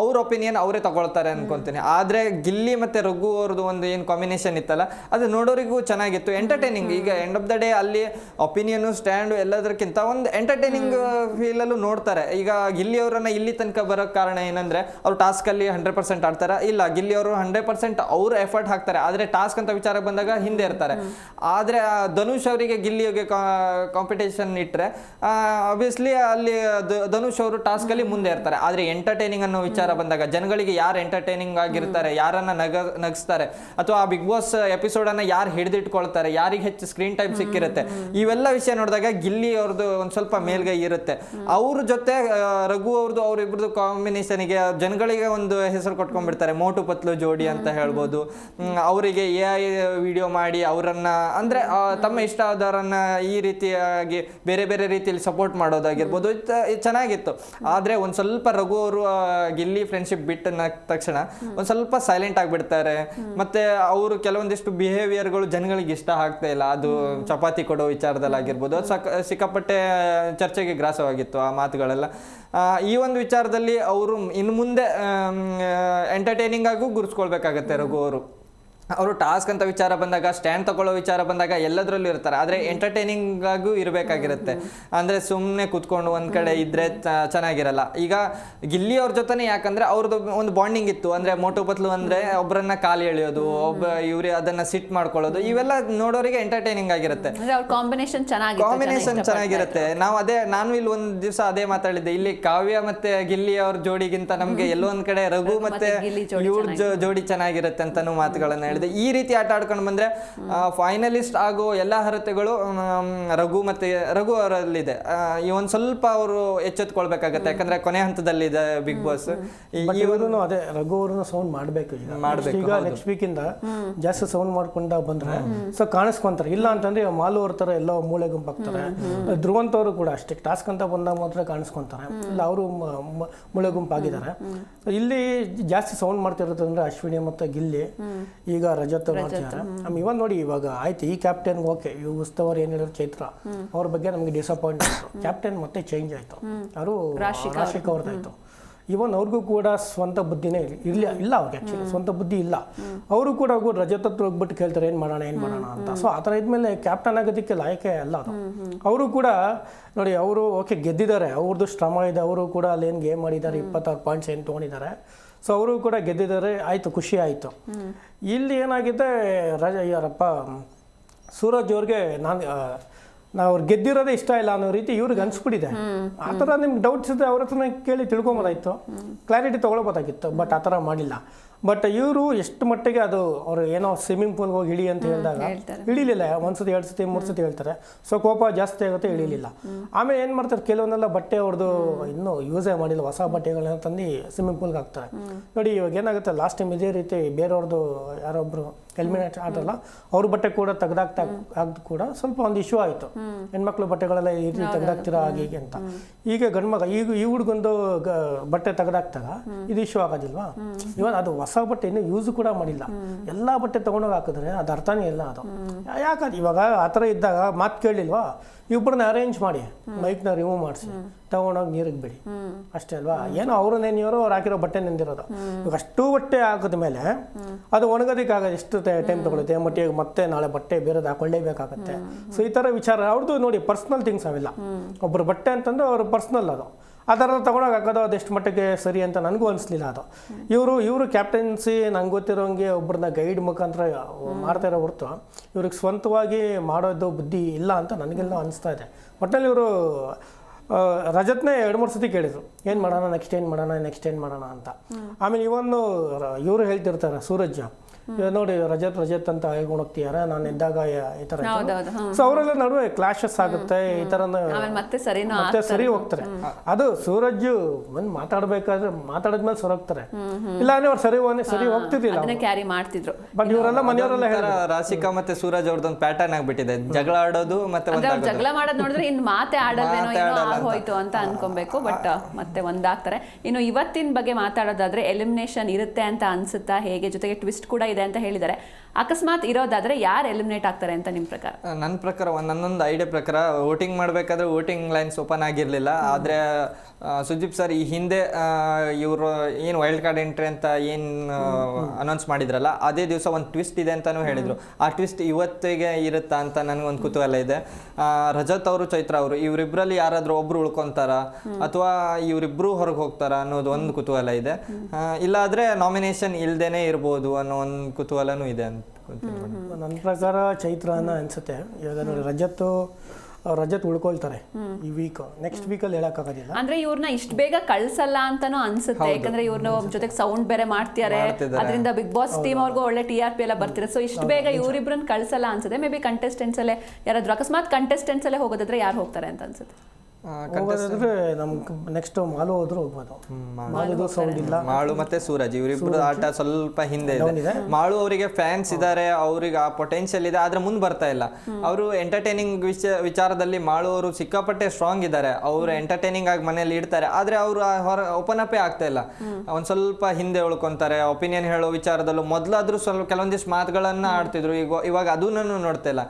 ಅವ್ರ ಒಪಿನಿಯನ್ ಅವರೇ ತಗೊಳ್ತಾರೆ ಅನ್ಕೊಂತೀನಿ. ಆದ್ರೆ ಗಿಲ್ಲಿ ಮತ್ತೆ ರಘು ಅವ್ರದ್ದು ಒಂದು ಏನು ಕಾಂಬಿನೇಷನ್ ಇತ್ತಲ್ಲ ಅದು ನೋಡೋರಿಗೂ ಚೆನ್ನಾಗಿತ್ತು. ಎಂಟರ್ಟೈನಿಂಗ್ ಈಗ ಎಂಡ್ ಆಫ್ ದ ಡೇ ಅಲ್ಲಿ ಒಪಿನಿಯನ್ ಸ್ಟ್ಯಾಂಡ್ ಎಲ್ಲದಕ್ಕಿಂತ ಒಂದು ಎಂಟರ್ಟೈನಿಂಗ್ ಫೀಲಲ್ಲೂ ಅಲ್ಲೂ ನೋಡ್ತಾರೆ. ಈಗ ಗಿಲ್ಲಿ ಅವರನ್ನ ಇಲ್ಲಿ ತನಕ ಬರೋ ಕಾರಣ ಏನಂದ್ರೆ ಅವ್ರು ಟಾಸ್ಕ್ ಅಲ್ಲಿ ಹಂಡ್ರೆಡ್ ಪರ್ಸೆಂಟ್ ಆಡ್ತಾರೆ? ಇಲ್ಲ ಗಿಲ್ಲಿ ಅವರು ಹಂಡ್ರೆಡ್ ಪರ್ಸೆಂಟ್ ಅವ್ರ ಎಫರ್ಟ್ ಹಾಕ್ತಾರೆ. ಆದ್ರೆ ಟಾಸ್ಕ್ ಅಂತ ವಿಚಾರ ಬಂದಾಗ ಹಿಂದೆ ಇರ್ತಾರೆ. ಆದ್ರೆ ಧನುಷ್ ಅವರಿಗೆ ಗಿಲ್ಲಿಗೆ ಕಾಂಪಿಟೇಷನ್ ಇಟ್ಟರೆ ಅಬ್ವಿಯಸ್ಲಿ ಅಲ್ಲಿ ಧನುಷ್ ಅವರು ಟಾಸ್ಕ್ ಅಲ್ಲಿ ಮುಂದೆ ಇರ್ತಾರೆ. ಆದ್ರೆ ಎಂಟರ್ಟೈನಿಂಗ್ ಅನ್ನೋ ವಿಚಾರ ಬಂದಾಗ, ಜನಗಳಿಗೆ ಯಾರು ಎಂಟರ್ಟೈನಿಂಗ್ ಆಗಿರ್ತಾರೆ, ಯಾರನ್ನ ನಗ, ನಗಿಸ್ತಾರೆ, ಅಥವಾ ಆ ಬಿಗ್ ಬಾಸ್ ಎಪಿಸೋಡ್ ಅನ್ನ ಯಾರು ಹಿಡಿದಿಟ್ಕೊಳ್ತಾರೆ, ಯಾರಿಗೆ ಹೆಚ್ಚು ಸ್ಕ್ರೀನ್ ಟೈಮ್ ಸಿಕ್ಕಿರುತ್ತೆ, ಇವೆಲ್ಲ ವಿಷಯ ನೋಡಿದಾಗ ಗಿಲ್ಲಿ ಅವ್ರದ್ದು ಒಂದು ಸ್ವಲ್ಪ ಮೇಲ್ಗೈ ಇರುತ್ತೆ. ಅವ್ರ ಜೊತೆ ರಘು ಅವ್ರದ್ದು ಅವ್ರಿಬ್ರದ್ದು ಕಾಂಬಿನೇಷನ್ಗೆ ಜನಗಳಿಗೆ ಒಂದು ಹೆಸರು ಕೊಟ್ಕೊಂಡ್ಬಿಡ್ತಾರೆ. ಮೋಟು ಪತ್ಲು ಜೋಡಿ ಅಂತ ಹೇಳ್ಬೋದು. ಅವ್ರ ಅವರಿಗೆ ಎ ಐ ವಿಡಿಯೋ ಮಾಡಿ ಅವರನ್ನ, ಅಂದ್ರೆ ತಮ್ಮ ಇಷ್ಟ ಆದವರನ್ನ ಈ ರೀತಿಯಾಗಿ ಬೇರೆ ಬೇರೆ ರೀತಿಯಲ್ಲಿ ಸಪೋರ್ಟ್ ಮಾಡೋದಾಗಿರ್ಬೋದು. ಚೆನ್ನಾಗಿತ್ತು. ಆದ್ರೆ ಒಂದು ಸ್ವಲ್ಪ ರಘು ಅವರು ಗಿಲ್ಲಿ ಫ್ರೆಂಡ್ಶಿಪ್ ಬಿಟ್ಟ ತಕ್ಷಣ ಒಂದು ಸ್ವಲ್ಪ ಸೈಲೆಂಟ್ ಆಗಿಬಿಡ್ತಾರೆ. ಮತ್ತೆ ಅವರು ಕೆಲವೊಂದಿಷ್ಟು ಬಿಹೇವಿಯರ್ಗಳು ಜನಗಳಿಗೆ ಇಷ್ಟ ಆಗ್ತಾ ಇಲ್ಲ. ಅದು ಚಪಾತಿ ಕೊಡೋ ವಿಚಾರದಲ್ಲಿ ಆಗಿರ್ಬೋದು ಅದು ಸಕ, ಸಿಕ್ಕಾಪಟ್ಟೆ ಚರ್ಚೆಗೆ ಗ್ರಾಸವಾಗಿತ್ತು ಆ ಮಾತುಗಳೆಲ್ಲ. ಈ ಒಂದು ವಿಚಾರದಲ್ಲಿ ಅವರು ಇನ್ನು ಮುಂದೆ ಎಂಟರ್ಟೈನಿಂಗ್ ಆಗೂ ಗುರುಸ್ಕೊಳ್ಬೇಕಾಗತ್ತೆ ರಘು ಅವರು. ಅವರು ಟಾಸ್ಕ್ ಅಂತ ವಿಚಾರ ಬಂದಾಗ ಸ್ಟ್ಯಾಂಡ್ ತಗೊಳ್ಳೋ ವಿಚಾರ ಬಂದಾಗ ಎಲ್ಲದರಲ್ಲೂ ಇರ್ತಾರೆ. ಆದರೆ ಎಂಟರ್ಟೈನಿಂಗ್ ಆಗೂ ಇರಬೇಕಾಗಿರುತ್ತೆ. ಅಂದರೆ ಸುಮ್ಮನೆ ಕೂತ್ಕೊಂಡು ಒಂದು ಕಡೆ ಇದ್ರೆ ಚ- ಚೆನ್ನಾಗಿರಲ್ಲ. ಈಗ ಗಿಲ್ಲಿ ಅವ್ರ ಜೊತೆನೆ ಯಾಕಂದ್ರೆ ಅವ್ರದ್ದು ಒಂದು ಬಾಂಡಿಂಗ್ ಇತ್ತು. ಅಂದ್ರೆ ಮೋಟು ಪತ್ಲು ಅಂದ್ರೆ ಒಬ್ಬರನ್ನ ಕಾಲು ಎಳೆಯೋದು ಒಬ್ಬ ಇವ್ರಿ ಅದನ್ನ ಸಿಟ್ ಮಾಡ್ಕೊಳ್ಳೋದು ಇವೆಲ್ಲ ನೋಡೋರಿಗೆ ಎಂಟರ್ಟೈನಿಂಗ್ ಆಗಿರುತ್ತೆ. ಕಾಂಬಿನೇಷನ್ ಚೆನ್ನಾಗಿ ಕಾಂಬಿನೇಷನ್ ಚೆನ್ನಾಗಿರುತ್ತೆ. ನಾವು ಅದೇ ನಾನು ಇಲ್ಲಿ ಒಂದು ದಿವಸ ಅದೇ ಮಾತಾಡಿದ್ದೆ. ಇಲ್ಲಿ ಕಾವ್ಯ ಮತ್ತೆ ಗಿಲ್ಲಿ ಅವ್ರ ಜೋಡಿಗಿಂತ ನಮಗೆ ಎಲ್ಲೋ ಒಂದ್ ಕಡೆ ರಘು ಮತ್ತೆ ಇವ್ರ ಜೋಡಿ ಚೆನ್ನಾಗಿರುತ್ತೆ ಅಂತಾನು ಮಾತುಗಳನ್ನ ಹೇಳಿದೆ ಈ ರೀತಿ ಆಟ ಆಡ್ಕೊಂಡು ಬಂದ್ರೆ ಫೈನಲಿಸ್ಟ್ ಆಗೋ ಎಲ್ಲಾ ಅರ್ಹತೆಗಳು ರಘು ಮತ್ತೆ ರಘು ಅವರಲ್ಲಿದೆ. ಈ ಒಂದ್ ಸ್ವಲ್ಪ ಅವರು ಎಚ್ಚೆತ್ಕೊಳ್ಬೇಕಾಗತ್ತೆ. ಯಾಕಂದ್ರೆ ಕೊನೆ ಹಂತದಲ್ಲಿದೆ ಬಿಗ್ ಬಾಸ್ ಇವರು ಅದೇ ರಘು ಅವ್ರನ್ನ ಸೌಂಡ್ ಮಾಡ್ಬೇಕು ಈಗ. ಮಾಡ್ಬೇಕು, ಈಗ ನೆಕ್ಸ್ಟ್ ವೀಕ್ ಇಂದ ಜಾಸ್ತಿ ಸೌಂಡ್ ಮಾಡ್ಕೊಂಡ ಬಂದ್ರೆ ಸೊ ಕಾಣಿಸ್ಕೊಂತಾರೆ. ಇಲ್ಲ ಅಂತಂದ್ರೆ ಮಾಲು ಅವ್ರ ತರ ಎಲ್ಲ ಮೂಳೆ ಗುಂಪಾಗ್ತಾರೆ ಧ್ರುವಂತವರು ಕೂಡ ಅಷ್ಟೇ. ಟಾಸ್ಕ್ ಅಂತ ಬಂದಾಗ ಮಾತ್ರ ಕಾಣಿಸ್ಕೊಂತಾರೆ. ಇಲ್ಲ ಅವರು ಮೂಳೆ ಗುಂಪಾಗಿದ್ದಾರೆ ಇಲ್ಲಿ ಜಾಸ್ತಿ ಸೌಂಡ್ ಮಾಡ್ತಿರೋದಂದ್ರೆ ಅಶ್ವಿನಿ ಮತ್ತೆ ಗಿಲ್ಲಿ. ಈಗ ರಜತ್ ನಮ್ ಇವಾಗ ನೋಡಿ ಇವಾಗ ಆಯ್ತು ಈ ಕ್ಯಾಪ್ಟನ್ ಓಕೆ ಈ ಉಸ್ತವರು ಏನ್ ಹೇಳಿದ್ರು ಚೈತ್ರ ಅವ್ರ ಬಗ್ಗೆ ನಮಗೆ ಡಿಸಪಾಯಿಂಟ್ ಆಯ್ತು. ಕ್ಯಾಪ್ಟನ್ ಮತ್ತೆ ಚೇಂಜ್ ಆಯ್ತು. ಅವರು. ರಾಶಿಕ್ ಅವ್ರದ್ದಾಯ್ತು ಇವನ್ ಅವ್ರಿಗೂ ಕೂಡ ಸ್ವಂತ ಬುದ್ಧಿನೇ ಇರ್ಲಿ ಇಲ್ಲ ಅವ್ರಿಗೆ ಆ್ಯಕ್ಚುಲಿ ಸ್ವಂತ ಬುದ್ಧಿ ಇಲ್ಲ. ಅವರು ಕೂಡ ಹೋಗಿ ರಜತ್ ಹತ್ರ ಹೋಗ್ಬಿಟ್ಟು ಕೇಳ್ತಾರೆ ಏನು ಮಾಡೋಣ ಏನು ಮಾಡೋಣ ಅಂತ. ಸೊ ಆತರ ಥರ ಇದ್ಮೇಲೆ ಕ್ಯಾಪ್ಟನ್ ಆಗೋದಕ್ಕೆ ಲಾಯಕೆ ಅಲ್ಲ ಅದು. ಅವರು ಕೂಡ ನೋಡಿ ಅವರು ಓಕೆ ಗೆದ್ದಿದ್ದಾರೆ. ಅವ್ರದ್ದು ಶ್ರಮ ಇದೆ. ಅವರು ಕೂಡ ಅಲ್ಲಿ ಏನು ಗೇಮ್ ಮಾಡಿದ್ದಾರೆ ಇಪ್ಪತ್ತಾರು ಪಾಯಿಂಟ್ಸ್ ಏನು ತೊಗೊಂಡಿದ್ದಾರೆ. ಸೊ ಅವರು ಕೂಡ ಗೆದ್ದಿದ್ದಾರೆ. ಆಯಿತು ಖುಷಿ ಆಯಿತು. ಇಲ್ಲಿ ಏನಾಗಿದೆ ರಾಜ ಯಾರಪ್ಪ ಸೂರಜ್ ಅವ್ರಿಗೆ ನಾನು ನಾವು ಅವ್ರು ಗೆದ್ದಿರೋದೇ ಇಷ್ಟ ಇಲ್ಲ ಅನ್ನೋ ರೀತಿ ಇವ್ರಿಗೆ ಅನ್ಸ್ಬಿಟ್ಟಿದೆ. ಆ ಥರ ನಿಮ್ಗೆ ಡೌಟ್ಸ್ ಇದ್ದರೆ ಅವ್ರ ಹತ್ರನೇ ಕೇಳಿ ತಿಳ್ಕೊಬೋದಾಯ್ತು. ಕ್ಲಾರಿಟಿ ತೊಗೊಳ್ಬೋದಾಗಿತ್ತು ಬಟ್ ಆ ಥರ ಮಾಡಿಲ್ಲ. ಬಟ್ ಇವರು ಎಷ್ಟು ಮಟ್ಟಿಗೆ ಅದು ಅವರು ಏನೋ ಸ್ವಿಮ್ಮಿಂಗ್ ಪೂಲ್ಗೆ ಹೋಗಿ ಇಳಿ ಅಂತ ಹೇಳಿದಾಗ. ಇಳಿಲಿಲ್ಲ. ಒಂದ್ಸತಿ ಎರಡು ಸತಿ ಮೂರು ಸತಿ ಹೇಳ್ತಾರೆ. ಸೊ ಕೋಪ ಜಾಸ್ತಿ ಆಗುತ್ತೆ ಇಳಿಲಿಲ್ಲ. ಆಮೇಲೆ ಏನು ಮಾಡ್ತಾರೆ ಕೆಲವೊಂದೆಲ್ಲ ಬಟ್ಟೆ ಅವ್ರದ್ದು ಇನ್ನೂ ಯೂಸೇ ಮಾಡಿಲ್ಲ. ಹೊಸ ಬಟ್ಟೆಗಳನ್ನ ತಂದು ಸ್ವಿಮ್ಮಿಂಗ್ ಪೂಲ್ಗೆ ಹಾಕ್ತಾರೆ. ನೋಡಿ ಇವಾಗ ಏನಾಗುತ್ತೆ ಲಾಸ್ಟ್ ಟೈಮ್ ಇದೇ ರೀತಿ ಬೇರೆಯವ್ರದ್ದು ಯಾರೊಬ್ರು ಎಲಿಮಿನೇಟ್ ಆಟಲ್ಲ ಅವ್ರ ಬಟ್ಟೆ ಕೂಡ ತೆಗ್ದಾಕ್ತಾ ಆಗ್ದು ಕೂಡ ಸ್ವಲ್ಪ ಒಂದು ಇಶ್ಯೂ ಆಯಿತು. ಹೆಣ್ಮಕ್ಳು ಬಟ್ಟೆಗಳೆಲ್ಲ ಈ ರೀತಿ ತೆಗ್ದಾಕ್ತೀರಾ ಹಾಗೆ ಹೀಗೆ ಅಂತ. ಈಗ ಗಂಡ್ಮಗ ಈಗ ಈ ಹುಡುಗೊಂದು ಬಟ್ಟೆ ತೆಗ್ದಾಕ್ತಾಗ ಇದು ಇಶ್ಯೂ ಆಗೋದಿಲ್ವಾ? ಇವನ್ ಅದು ಹೊಸ ಬಟ್ಟೆ ಇನ್ನೂ ಯೂಸ್ ಕೂಡ ಮಾಡಿಲ್ಲ. ಎಲ್ಲ ಬಟ್ಟೆ ತೊಗೊಂಡೋಗಿ ಹಾಕಿದ್ರೆ ಅದು ಅರ್ಥನೇ ಇಲ್ಲ ಅದು. ಯಾಕಂದ್ರೆ ಇವಾಗ ಆ ಥರ ಇದ್ದಾಗ ಮಾತು ಕೇಳಿಲ್ವಾ? ಇಬ್ಬರನ್ನ ಅರೇಂಜ್ ಮಾಡಿ ಮೈಕ್ನ ರಿಮೂವ್ ಮಾಡಿಸಿ. ತಗೊಂಡೋಗಿ ನೀರಿಗೆ ಬಿಡಿ. ಅಷ್ಟೇ ಅಲ್ವಾ? ಏನೋ ಅವರು ನೆನೆಯೋರು ಅವ್ರು ಹಾಕಿರೋ ಬಟ್ಟೆ ನೆಂದಿರೋದು. ಇವಾಗ ಅಷ್ಟು ಬಟ್ಟೆ ಹಾಕಿದ ಮೇಲೆ ಅದು ಒಣಗೋದಕ್ಕಾಗದು ಎಷ್ಟು ಟೈಮ್ ತೊಗೊಳುತ್ತೆ? ಮತ್ತೆ ಮತ್ತೆ ನಾಳೆ ಬಟ್ಟೆ ಬೇರೆದು ಹಾಕೊಳ್ಳೇಬೇಕಾಗತ್ತೆ ಸೊ ಈ ಥರ ವಿಚಾರ ಅವ್ರದ್ದು ನೋಡಿ ಪರ್ಸ್ನಲ್ ಥಿಂಗ್ಸ್ ಅವೆಲ್ಲ. ಒಬ್ಬರು ಬಟ್ಟೆ ಅಂತಂದ್ರೆ ಅವ್ರ ಪರ್ಸ್ನಲ್ ಅದು. ಆ ಥರ ತಗೊಂಡೋಗಿ ಹಾಕೋದು ಅದೆಷ್ಟು ಮಟ್ಟಿಗೆ ಸರಿ ಅಂತ ನನಗೂ ಅನಿಸ್ಲಿಲ್ಲ ಅದು. ಇವರು ಇವರು ಕ್ಯಾಪ್ಟನ್ಸಿ ನಂಗೆ ಗೊತ್ತಿರೋಂಗೆ ಒಬ್ಬರನ್ನ ಗೈಡ್ ಮುಖಾಂತರ ಮಾಡ್ತಾ ಇರೋ ಹೊರತು ಇವ್ರಿಗೆ ಸ್ವಂತವಾಗಿ ಮಾಡೋದು ಬುದ್ಧಿ ಇಲ್ಲ ಅಂತ ನನಗೆಲ್ಲ ಅನಿಸ್ತಾ ಇದೆ. ಒಟ್ಟಲ್ಲಿ ಇವರು ರಜತ್ನೇ ಎರಡು ಮೂರು ಸತಿ ಕೇಳಿದ್ರು, ಏನು ಮಾಡೋಣ ನೆಕ್ಸ್ಟ್ ಏನು ಮಾಡೋಣ ನೆಕ್ಸ್ಟ್ ಏನು ಮಾಡೋಣ ಅಂತ. ಆಮೇಲೆ ಇವನ್ನು ಇವರು ಹೇಳ್ತಿರ್ತಾರೆ ಸೂರಜ್ ಇವಾಗ ನೋಡಿ ರಜತ್ ರಜತ್ ಅಂತ ಹೇಳ್ಕೊಂಡು ಹೋಗ್ತಿದ್ದಾರೆ ನಾನು ಇದ್ದಾಗ ಈ ಥರ ಸೊ ಅವರೆಲ್ಲ ನಡುವೆ ಕ್ಲಾಶಸ್ ಆಗುತ್ತೆ ಈ ಥರ ಮತ್ತೆ ಸರಿ ಹೋಗ್ತಾರೆ. ಅದು ಸೂರಜ್ ಬಂದು ಮಾತಾಡ್ಬೇಕಾದ್ರೆ ಮಾತಾಡಿದ್ಮೇಲೆ ಸರಿ ಹೋಗ್ತಾರೆ. ಇಲ್ಲ ಅಂದ್ರೆ ಅವ್ರು ಸರಿ ಹೋಗಿ- ಸರಿ ಹೋಗ್ತಿರ್ಲಿಲ್ಲ ಅದನ್ನ ಕ್ಯಾರಿ ಮಾಡ್ತಿದ್ರು. ಬಟ್ ಇವರೆಲ್ಲ ಮನೆಯವರೆಲ್ಲ ಹೇಳ್ತಾರೆ ರಾಶಿಕಾ ಮತ್ತೆ ಸೂರಜ್ ಅವ್ರದ್ದೊಂದು ಪ್ಯಾಟರ್ನ್ ಆಗ್ಬಿಟ್ಟಿದೆ. ಜಗಳ ಆಡೋದು ಮತ್ತೆ ಒಂದಾಗೋದು. ಜಗಳ ಮಾಡೋದ್ ನೋಡಿದ್ರೆ ಇನ್ ಮಾತೆ ಆಡೋದೇನೋ ಹೋಯ್ತು ಏನೋ ಅಂತ. ಅನ್ಕೊಬೇಕು ಬಟ್ ಮತ್ತೆ ಒಂದಾಗ್ತಾರೆ. ಇನ್ನು ಇವತ್ತಿನ ಬಗ್ಗೆ ಮಾತಾಡೋದಾದ್ರೆ ಎಲಿಮಿನೇಷನ್ ಇರುತ್ತೆ ಅಂತ ಅನ್ಸುತ್ತಾ? ಹೇಗೆ? ಜೊತೆಗೆ ಟ್ವಿಸ್ಟ್ ಕೂಡ ಇದೆ. ಅಂತ ಹೇಳಿದ್ದಾರೆ. ಅಕಸ್ಮಾತ್ ಇರೋದಾದ್ರೆ ಯಾರು ಎಲಿಮಿನೇಟ್ ಆಗ್ತಾರೆ ಅಂತ ನಿಮ್ಮ ಪ್ರಕಾರ? ನನ್ನ ಪ್ರಕಾರ ನನ್ನೊಂದು ಐಡಿಯಾ ಪ್ರಕಾರ ವೋಟಿಂಗ್ ಮಾಡಬೇಕಾದ್ರೆ ವೋಟಿಂಗ್ ಲೈನ್ಸ್ ಓಪನ್ ಆಗಿರಲಿಲ್ಲ. ಆದರೆ ಸುಜೀಪ್ ಸರ್ ಈ ಹಿಂದೆ ಇವರು ಏನು ವೈಲ್ಡ್ ಕಾರ್ಡ್ ಎಂಟ್ರಿ ಅಂತ ಏನು ಅನೌನ್ಸ್ ಮಾಡಿದ್ರಲ್ಲ, ಅದೇ ದಿವಸ ಒಂದು ಟ್ವಿಸ್ಟ್ ಇದೆ ಅಂತಲೂ ಹೇಳಿದರು. ಆ ಟ್ವಿಸ್ಟ್ ಇವತ್ತಿಗೆ ಇರುತ್ತಾ ಅಂತ ನನಗೊಂದು ಕುತೂಹಲ ಇದೆ. ರಜತ್ ಅವರು, ಚೈತ್ರ ಅವರು ಇವರಿಬ್ಬರಲ್ಲಿ ಯಾರಾದರೂ ಒಬ್ರು ಉಳ್ಕೊಂತಾರ ಅಥವಾ ಇವರಿಬ್ರು ಹೊರಗೆ ಹೋಗ್ತಾರ ಅನ್ನೋದು ಒಂದು ಕುತೂಹಲ ಇದೆ. ಇಲ್ಲಾದ್ರೆ ನಾಮಿನೇಷನ್ ಇಲ್ಲದೇನೆ ಇರ್ಬೋದು ಅನ್ನೋ ಒಂದು ಕುತೂಹಲನೂ ಇದೆ ಅಂತ. ನನ್ನ ಪ್ರಕಾರ ಚೈತ್ರನ ಅನ್ಸುತ್ತೆ. ಇವಾಗ ನೋಡಿ ರಜತ್ ರಜತ್ ಉಳ್ಕೊಳ್ತಾರೆ ಈ ವೀಕ್ ನೆಕ್ಸ್ಟ್ ವೀಕಲ್ಲಿ ಹೇಳಕ್ಕಾಗೋದಿಲ್ಲ. ಅಂದ್ರೆ ಇವ್ರನ್ನ ಇಷ್ಟ ಬೇಗ ಕಳ್ಸಲ್ಲ ಅಂತಾನೂ ಅನ್ಸುತ್ತೆ. ಯಾಕಂದ್ರೆ ಇವ್ರನ್ನ ಜೊತೆಗೆ ಸೌಂಡ್ ಬೇರೆ ಮಾಡ್ತಿದ್ದಾರೆ ಮಾಡ್ತಿದ್ದಾರೆ. ಅದರಿಂದ ಬಿಗ್ ಬಾಸ್ ಟೀಮ್ ಅವ್ರಿಗೂ ಒಳ್ಳೆ ಟಿ ಆರ್ ಪಿ ಎಲ್ಲ ಬರ್ತಿದೆ. ಸೊ ಇಷ್ಟು ಬೇಗ ಇವ್ರಿಬ್ರನ್ನ ಕಳ್ಸಲ್ಲ ಅನ್ಸುತ್ತೆ. ಮೇ ಬಿ ಕಂಟೆಸ್ಟೆಂಟ್ಸ್ ಅಲ್ಲೇ ಯಾರಾದ್ರೂ ಅಕಸ್ಮಾತ್ ಕಂಟೆಸ್ಟೆಂಟ್ಸ್ ಅಲ್ಲೇ ಹೋಗೋದಾದ್ರೆ ಯಾರು ಹೋಗ್ತಾರೆ ಅಂತ ಅನ್ಸುತ್ತೆ. ಹೋಗೋದಾದ್ರೆ ನಮ್ಗೆ ನೆಕ್ಸ್ಟ್ ಮಾಲು ಹೋದ್ರು ಹೋಗ್ಬೋದು. ಮಾಲುದು ಸೌಂಡ್ ಇಲ್ಲ. ಮಾಳು ಮತ್ತೆ ಸೂರಜ್ ಇವರಿಬ್ರು ಆಟ ಸ್ವಲ್ಪ ಹಿಂದೆ ಇದೆ. ಮಾಳು ಅವರಿಗೆ ಫ್ಯಾನ್ಸ್ ಇದ್ದಾರೆ ಅವ್ರಿಗೆ ಆ ಪೊಟೆನ್ಷಿಯಲ್ ಇದೆ ಆದ್ರೆ ಮುಂದೆ ಬರ್ತಾ ಇಲ್ಲ. ಅವರು ಎಂಟರ್ಟೈನಿಂಗ್ ವಿಚಾರದಲ್ಲಿ ಮಾಳು ಅವರು ಸಿಕ್ಕಾಪಟ್ಟೆ ಸ್ಟ್ರಾಂಗ್ ಇದ್ದಾರೆ ಅವರು ಎಂಟರ್ಟೈನಿಂಗ್ ಆಗಿ ಮನೆಯಲ್ಲಿ ಇಡ್ತಾರೆ ಆದ್ರೆ ಅವರು ಹೊರ ಓಪನ್ ಏ ಆಗ್ತಾ ಇಲ್ಲ. ಒಂದ್ ಸ್ವಲ್ಪ ಹಿಂದೆ ಉಳ್ಕೊಂತಾರೆ ಒಪಿನಿಯನ್ ಹೇಳೋ ವಿಚಾರದಲ್ಲೂ ಮೊದ್ಲಾದ್ರೂ ಸ್ವಲ್ಪ ಕೆಲವೊಂದಿಷ್ಟು ಮಾತುಗಳನ್ನ ಆಡ್ತಿದ್ರು ಈಗ ಇವಾಗ ಅದನ್ನೂ ನೋಡ್ತಾ ಇಲ್ಲ.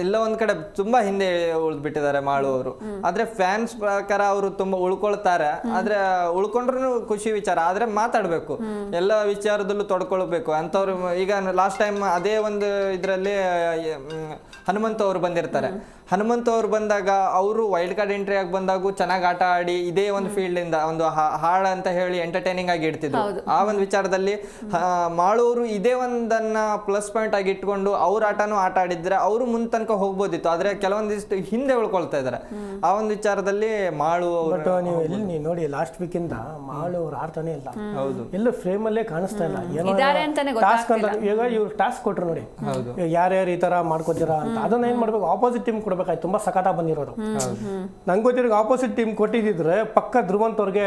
ಎಲ್ಲ ಒಂದ್ ಕಡೆ ತುಂಬಾ ಹಿಂದೆ ಉಳಿದ್ಬಿಟ್ಟಿದ್ದಾರೆ ಮಾಳು ಅವರು. ಆದ್ರೆ ಫ್ಯಾನ್ಸ್ ಪ್ರಕಾರ ಅವರು ತುಂಬಾ ಉಳ್ಕೊಳ್ತಾರೆ. ಆದ್ರೆ ಉಳ್ಕೊಂಡ್ರು ಖುಷಿ ವಿಚಾರ. ಆದ್ರೆ ಮಾತಾಡ್ಬೇಕು. ಎಲ್ಲ ವಿಚಾರದಲ್ಲೂ ತೊಡ್ಕೊಳ್ಬೇಕು. ಅಂತವ್ರು ಈಗ ಲಾಸ್ಟ್ ಟೈಮ್ ಅದೇ ಒಂದು ಇದ್ರಲ್ಲಿ ಹನುಮಂತ ಅವರು ಬಂದಿರ್ತಾರೆ. ಹನುಮಂತ ಅವ್ರು ಬಂದಾಗ ಅವರು ವೈಲ್ಡ್ ಕಾರ್ಡ್ ಎಂಟ್ರಿ ಆಗಿ ಬಂದಾಗ ಚೆನ್ನಾಗಿ ಆಟ ಆಡಿ ಇದೇ ಒಂದು ಫೀಲ್ಡ್ ಇಂದ ಒಂದು ಹಾಳ ಅಂತ ಹೇಳಿ ಎಂಟರ್ಟೈನಿಂಗ್ ಆಗಿ ಇಡ್ತಿದ್ರು. ಆ ಒಂದು ವಿಚಾರದಲ್ಲಿ ಮಾಡೋರು ಮಾಳೂರು ಇದೇ ಒಂದನ್ನ ಪ್ಲಸ್ ಪಾಯಿಂಟ್ ಆಗಿ ಇಟ್ಕೊಂಡು ಅವ್ರ ಆಟನೂ ಆಟ ಆಡಿದ್ರೆ ಅವರು ಮುಂದ್ ತನಕ ಹೋಗ್ಬೋದಿತ್ತು. ಆದ್ರೆ ಕೆಲವೊಂದಿಷ್ಟು ಹಿಂದೆ ಉಳ್ಕೊಳ್ತಾ ಇದಾರೆ. ಆ ಒಂದು ವಿಚಾರದಲ್ಲಿ ಮಾಳು ಅವರು ಬಟ್ ನೀವು ಎಲ್ಲಿ ನೀವು ನೋಡಿ ಲಾಸ್ಟ್ ವೀಕ್ ಇಂದ ಮಾಳು ಅವ್ರು ಆಡ್ತಾನೆ ಇಲ್ಲ. ಹೌದು. ಎಲ್ಲ ಫ್ರೇಮ್ ಅಲ್ಲೇ ಕಾಣಿಸ್ತಾ ಇಲ್ಲ. ಏನೋ ಇದಾರೆ ಅಂತಾನೆ ಟಾಸ್ಕ್ ಅಂತ ಈಗ ಇವ್ರು ಟಾಸ್ಕ್ ಕೊಟ್ರು ನೋಡಿ. ಯಾರ್ಯಾರು ಈ ತರ ಮಾಡ್ಕೋತೀರಾ ಅಂತ. ಅದನ್ನ ಏನ್ ಮಾಡ್ಬೇಕು? ಆಪೋಸಿಟ್ ಟೀಮ್ ಕೊಡ್ಬೇಕಾಯ್ತು. ತುಂಬಾ ಸಖತ ಬಂದಿರೋದು. ನಂಗೆ ಗೊತ್ತಿರೋ ಆಪೋಸಿಟ್ ಟೀಮ್ ಕೊಟ್ಟಿದ್ರೆ ಪಕ್ಕ ಧ್ರುವಂತ ಅವ್ರಿಗೆ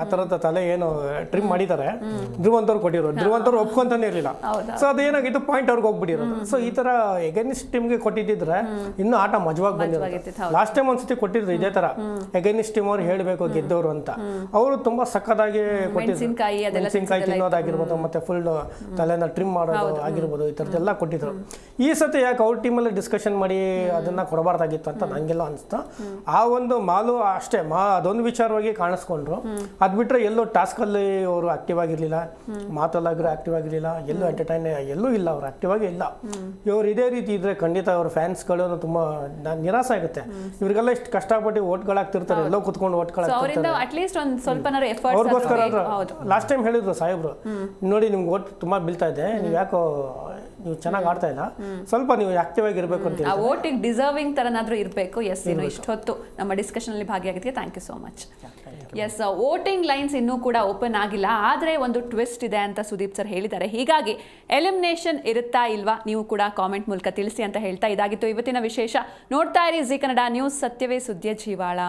ಆ ತರದ ತಲೆ ಏನು ಟ್ರಿಮ್ ಮಾಡಿದ್ದಾರೆ. ಧ್ರುವಂತ ಅವ್ರು ಕೊಟ್ಟಿರೋ ಧ್ರುವಂತ ಅವ್ರು ಒಪ್ಕೊಂತಾನೆ ಇರಲಿಲ್ಲ. ಸೊ ಅದೇನಾಗಿತ್ತು? ಪಾಯಿಂಟ್ ಅವ್ರಿಗೆ ಹೋಗ್ಬಿಟ್ಟಿರೋದು. ಸೊ ಈ ತರ ಎಗೇನಿಸ್ಟ್ ಟೀಮ್ಗೆ ಕೊಟ್ಟಿದ್ರೆ ಇನ್ನೂ ಆಟ ಮಜವಾಗಿ ಬಂದಿರೋದು. ಲಾಸ್ಟ್ ಟೈಮ್ ಒಂದ್ಸತಿ ಕೊಟ್ಟಿದ್ರು ಇದೇ ತರ. ಅಗೇನಿಸ್ಟ್ ಟೀಮ್ ಅವ್ರು ಹೇಳ್ಬೇಕು ಗೆದ್ದವರು ಅಂತ. ಅವರು ತುಂಬಾ ಸಕ್ಕದಾಗಿ ಕೊಟ್ಟಿದ್ರು. ಮೆಣಸಿನ್ಕಾಯಿ ತಿನ್ನೋದಾಗಿರ್ಬೋದು ಮತ್ತೆ ಫುಲ್ ತಲೆನ ಟ್ರಿಮ್ ಮಾಡೋದು ಆಗಿರ್ಬೋದು ಈ ಥರದ್ದೆಲ್ಲ ಕೊಟ್ಟಿದ್ರು. ಈ ಸತಿ ಯಾಕೆ ಅವ್ರ ಟೀಮಲ್ಲಿ ಡಿಸ್ಕಷನ್ ಮಾಡಿ ಅದನ್ನ ಕೊಡಬಾರ್ದಾಗಿತ್ತು ಅಂತ ನಂಗೆಲ್ಲ ಅನ್ಸ್ತ. ಆ ಒಂದು ಮಾಲು ಅಷ್ಟೇ ಮಾ ಅದೊಂದು ವಿಚಾರವಾಗಿ ಕಾಣಿಸ್ಕೊಂಡ್ರು. ಅದ್ ಬಿಟ್ರೆ ಎಲ್ಲೋ ಟಾಸ್ಕ್ ಅಲ್ಲಿ ಅವರು ಆಕ್ಟಿವ್ ಆಗಿರ್ಲಿಲ್ಲ. ಮಾತಲ್ಲಾಗಿರೋ ಆಕ್ಟಿವ್ ಆಗಿರ್ಲಿಲ್ಲ. ಎಲ್ಲೂ ಎಂಟರ್ಟೈನ್ ಎಲ್ಲೂ ಇಲ್ಲ ಅವ್ರು ಆಕ್ಟಿವ್ ಆಗಿ ಇಲ್ಲ. ಇವ್ರು ಇದೇ ರೀತಿ ಇದ್ರೆ ಖಂಡಿತ ಅವ್ರ ಫ್ಯಾನ್ಸ್ಗಳು ತುಂಬಾ ನಿರಾಸೆ ಆಗುತ್ತೆ. ಇವ್ರಿಗೆಲ್ಲ ಇಷ್ಟು ಕಷ್ಟಪಟ್ಟು ಓಟ್ಗಳಾಗ್ತಿರ್ತಾರೆ ಎಲ್ಲೋ ಕುತ್ಕೊಂಡು ಅವರಿಂದ ಅಟ್ಲೀಸ್ಟ್ ಒಂದು ಅವ್ರಿಗೋಸ್ಕರ ಹೌದು. ಲಾಸ್ಟ್ ಟೈಮ್ ಹೇಳಿದ್ರು ಸಾಹೇಬ್ರು ನೋಡಿ ನಿಮ್ಗೆ ಓಟ್ ತುಂಬಾ ಬೀಳ್ತಾ ಇದೆ ನೀವು ಯಾಕೋ ನೀವು ಚೆನ್ನಾಗಿ ಆಡ್ತಾ ಇಲ್ಲ. ಸ್ವಲ್ಪ ನೀವು ಆಕ್ಟಿವ್ ಆಗಿರ್ಬೇಕು ಅಂತ ಆ ಓಟಿಗೆ ಡಿಸರ್ವಿಂಗ್ ತರನಾದ್ರೂ ಇರಬೇಕು. ಎಸ್ ಇನ್ನು ಇಷ್ಟೊತ್ತು ನಮ್ಮ ಡಿಸ್ಕಷನ್ ಅಲ್ಲಿ ಭಾಗಿಯಾಗಿದ್ದಕ್ಕೆ thank you so much yes voting lines ಇನ್ನೂ ಕೂಡ ಓಪನ್ ಆಗಿಲ್ಲ. ಆದರೆ ಒಂದು ಟ್ವಿಸ್ಟ್ ಇದೆ ಅಂತ ಸುದೀಪ್ ಸರ್ ಹೇಳಿದ್ದಾರೆ. ಹೀಗಾಗಿ ಎಲಿಮಿನೇಷನ್ ಇರುತ್ತಾ ಇಲ್ವಾ ನೀವು ಕೂಡ ಕಾಮೆಂಟ್ ಮೂಲಕ ತಿಳಿಸಿ ಅಂತ ಹೇಳ್ತಾ ಇದಾಗಿತ್ತು. ಇವತ್ತಿನ ವಿಶೇಷ ನೋಡ್ತಾ ಇರಿ ಜಿ ಕನ್ನಡ ನ್ಯೂಸ್. ಸತ್ಯವೇ ಸುದ್ದಿಯ ಜೀವಾಳ.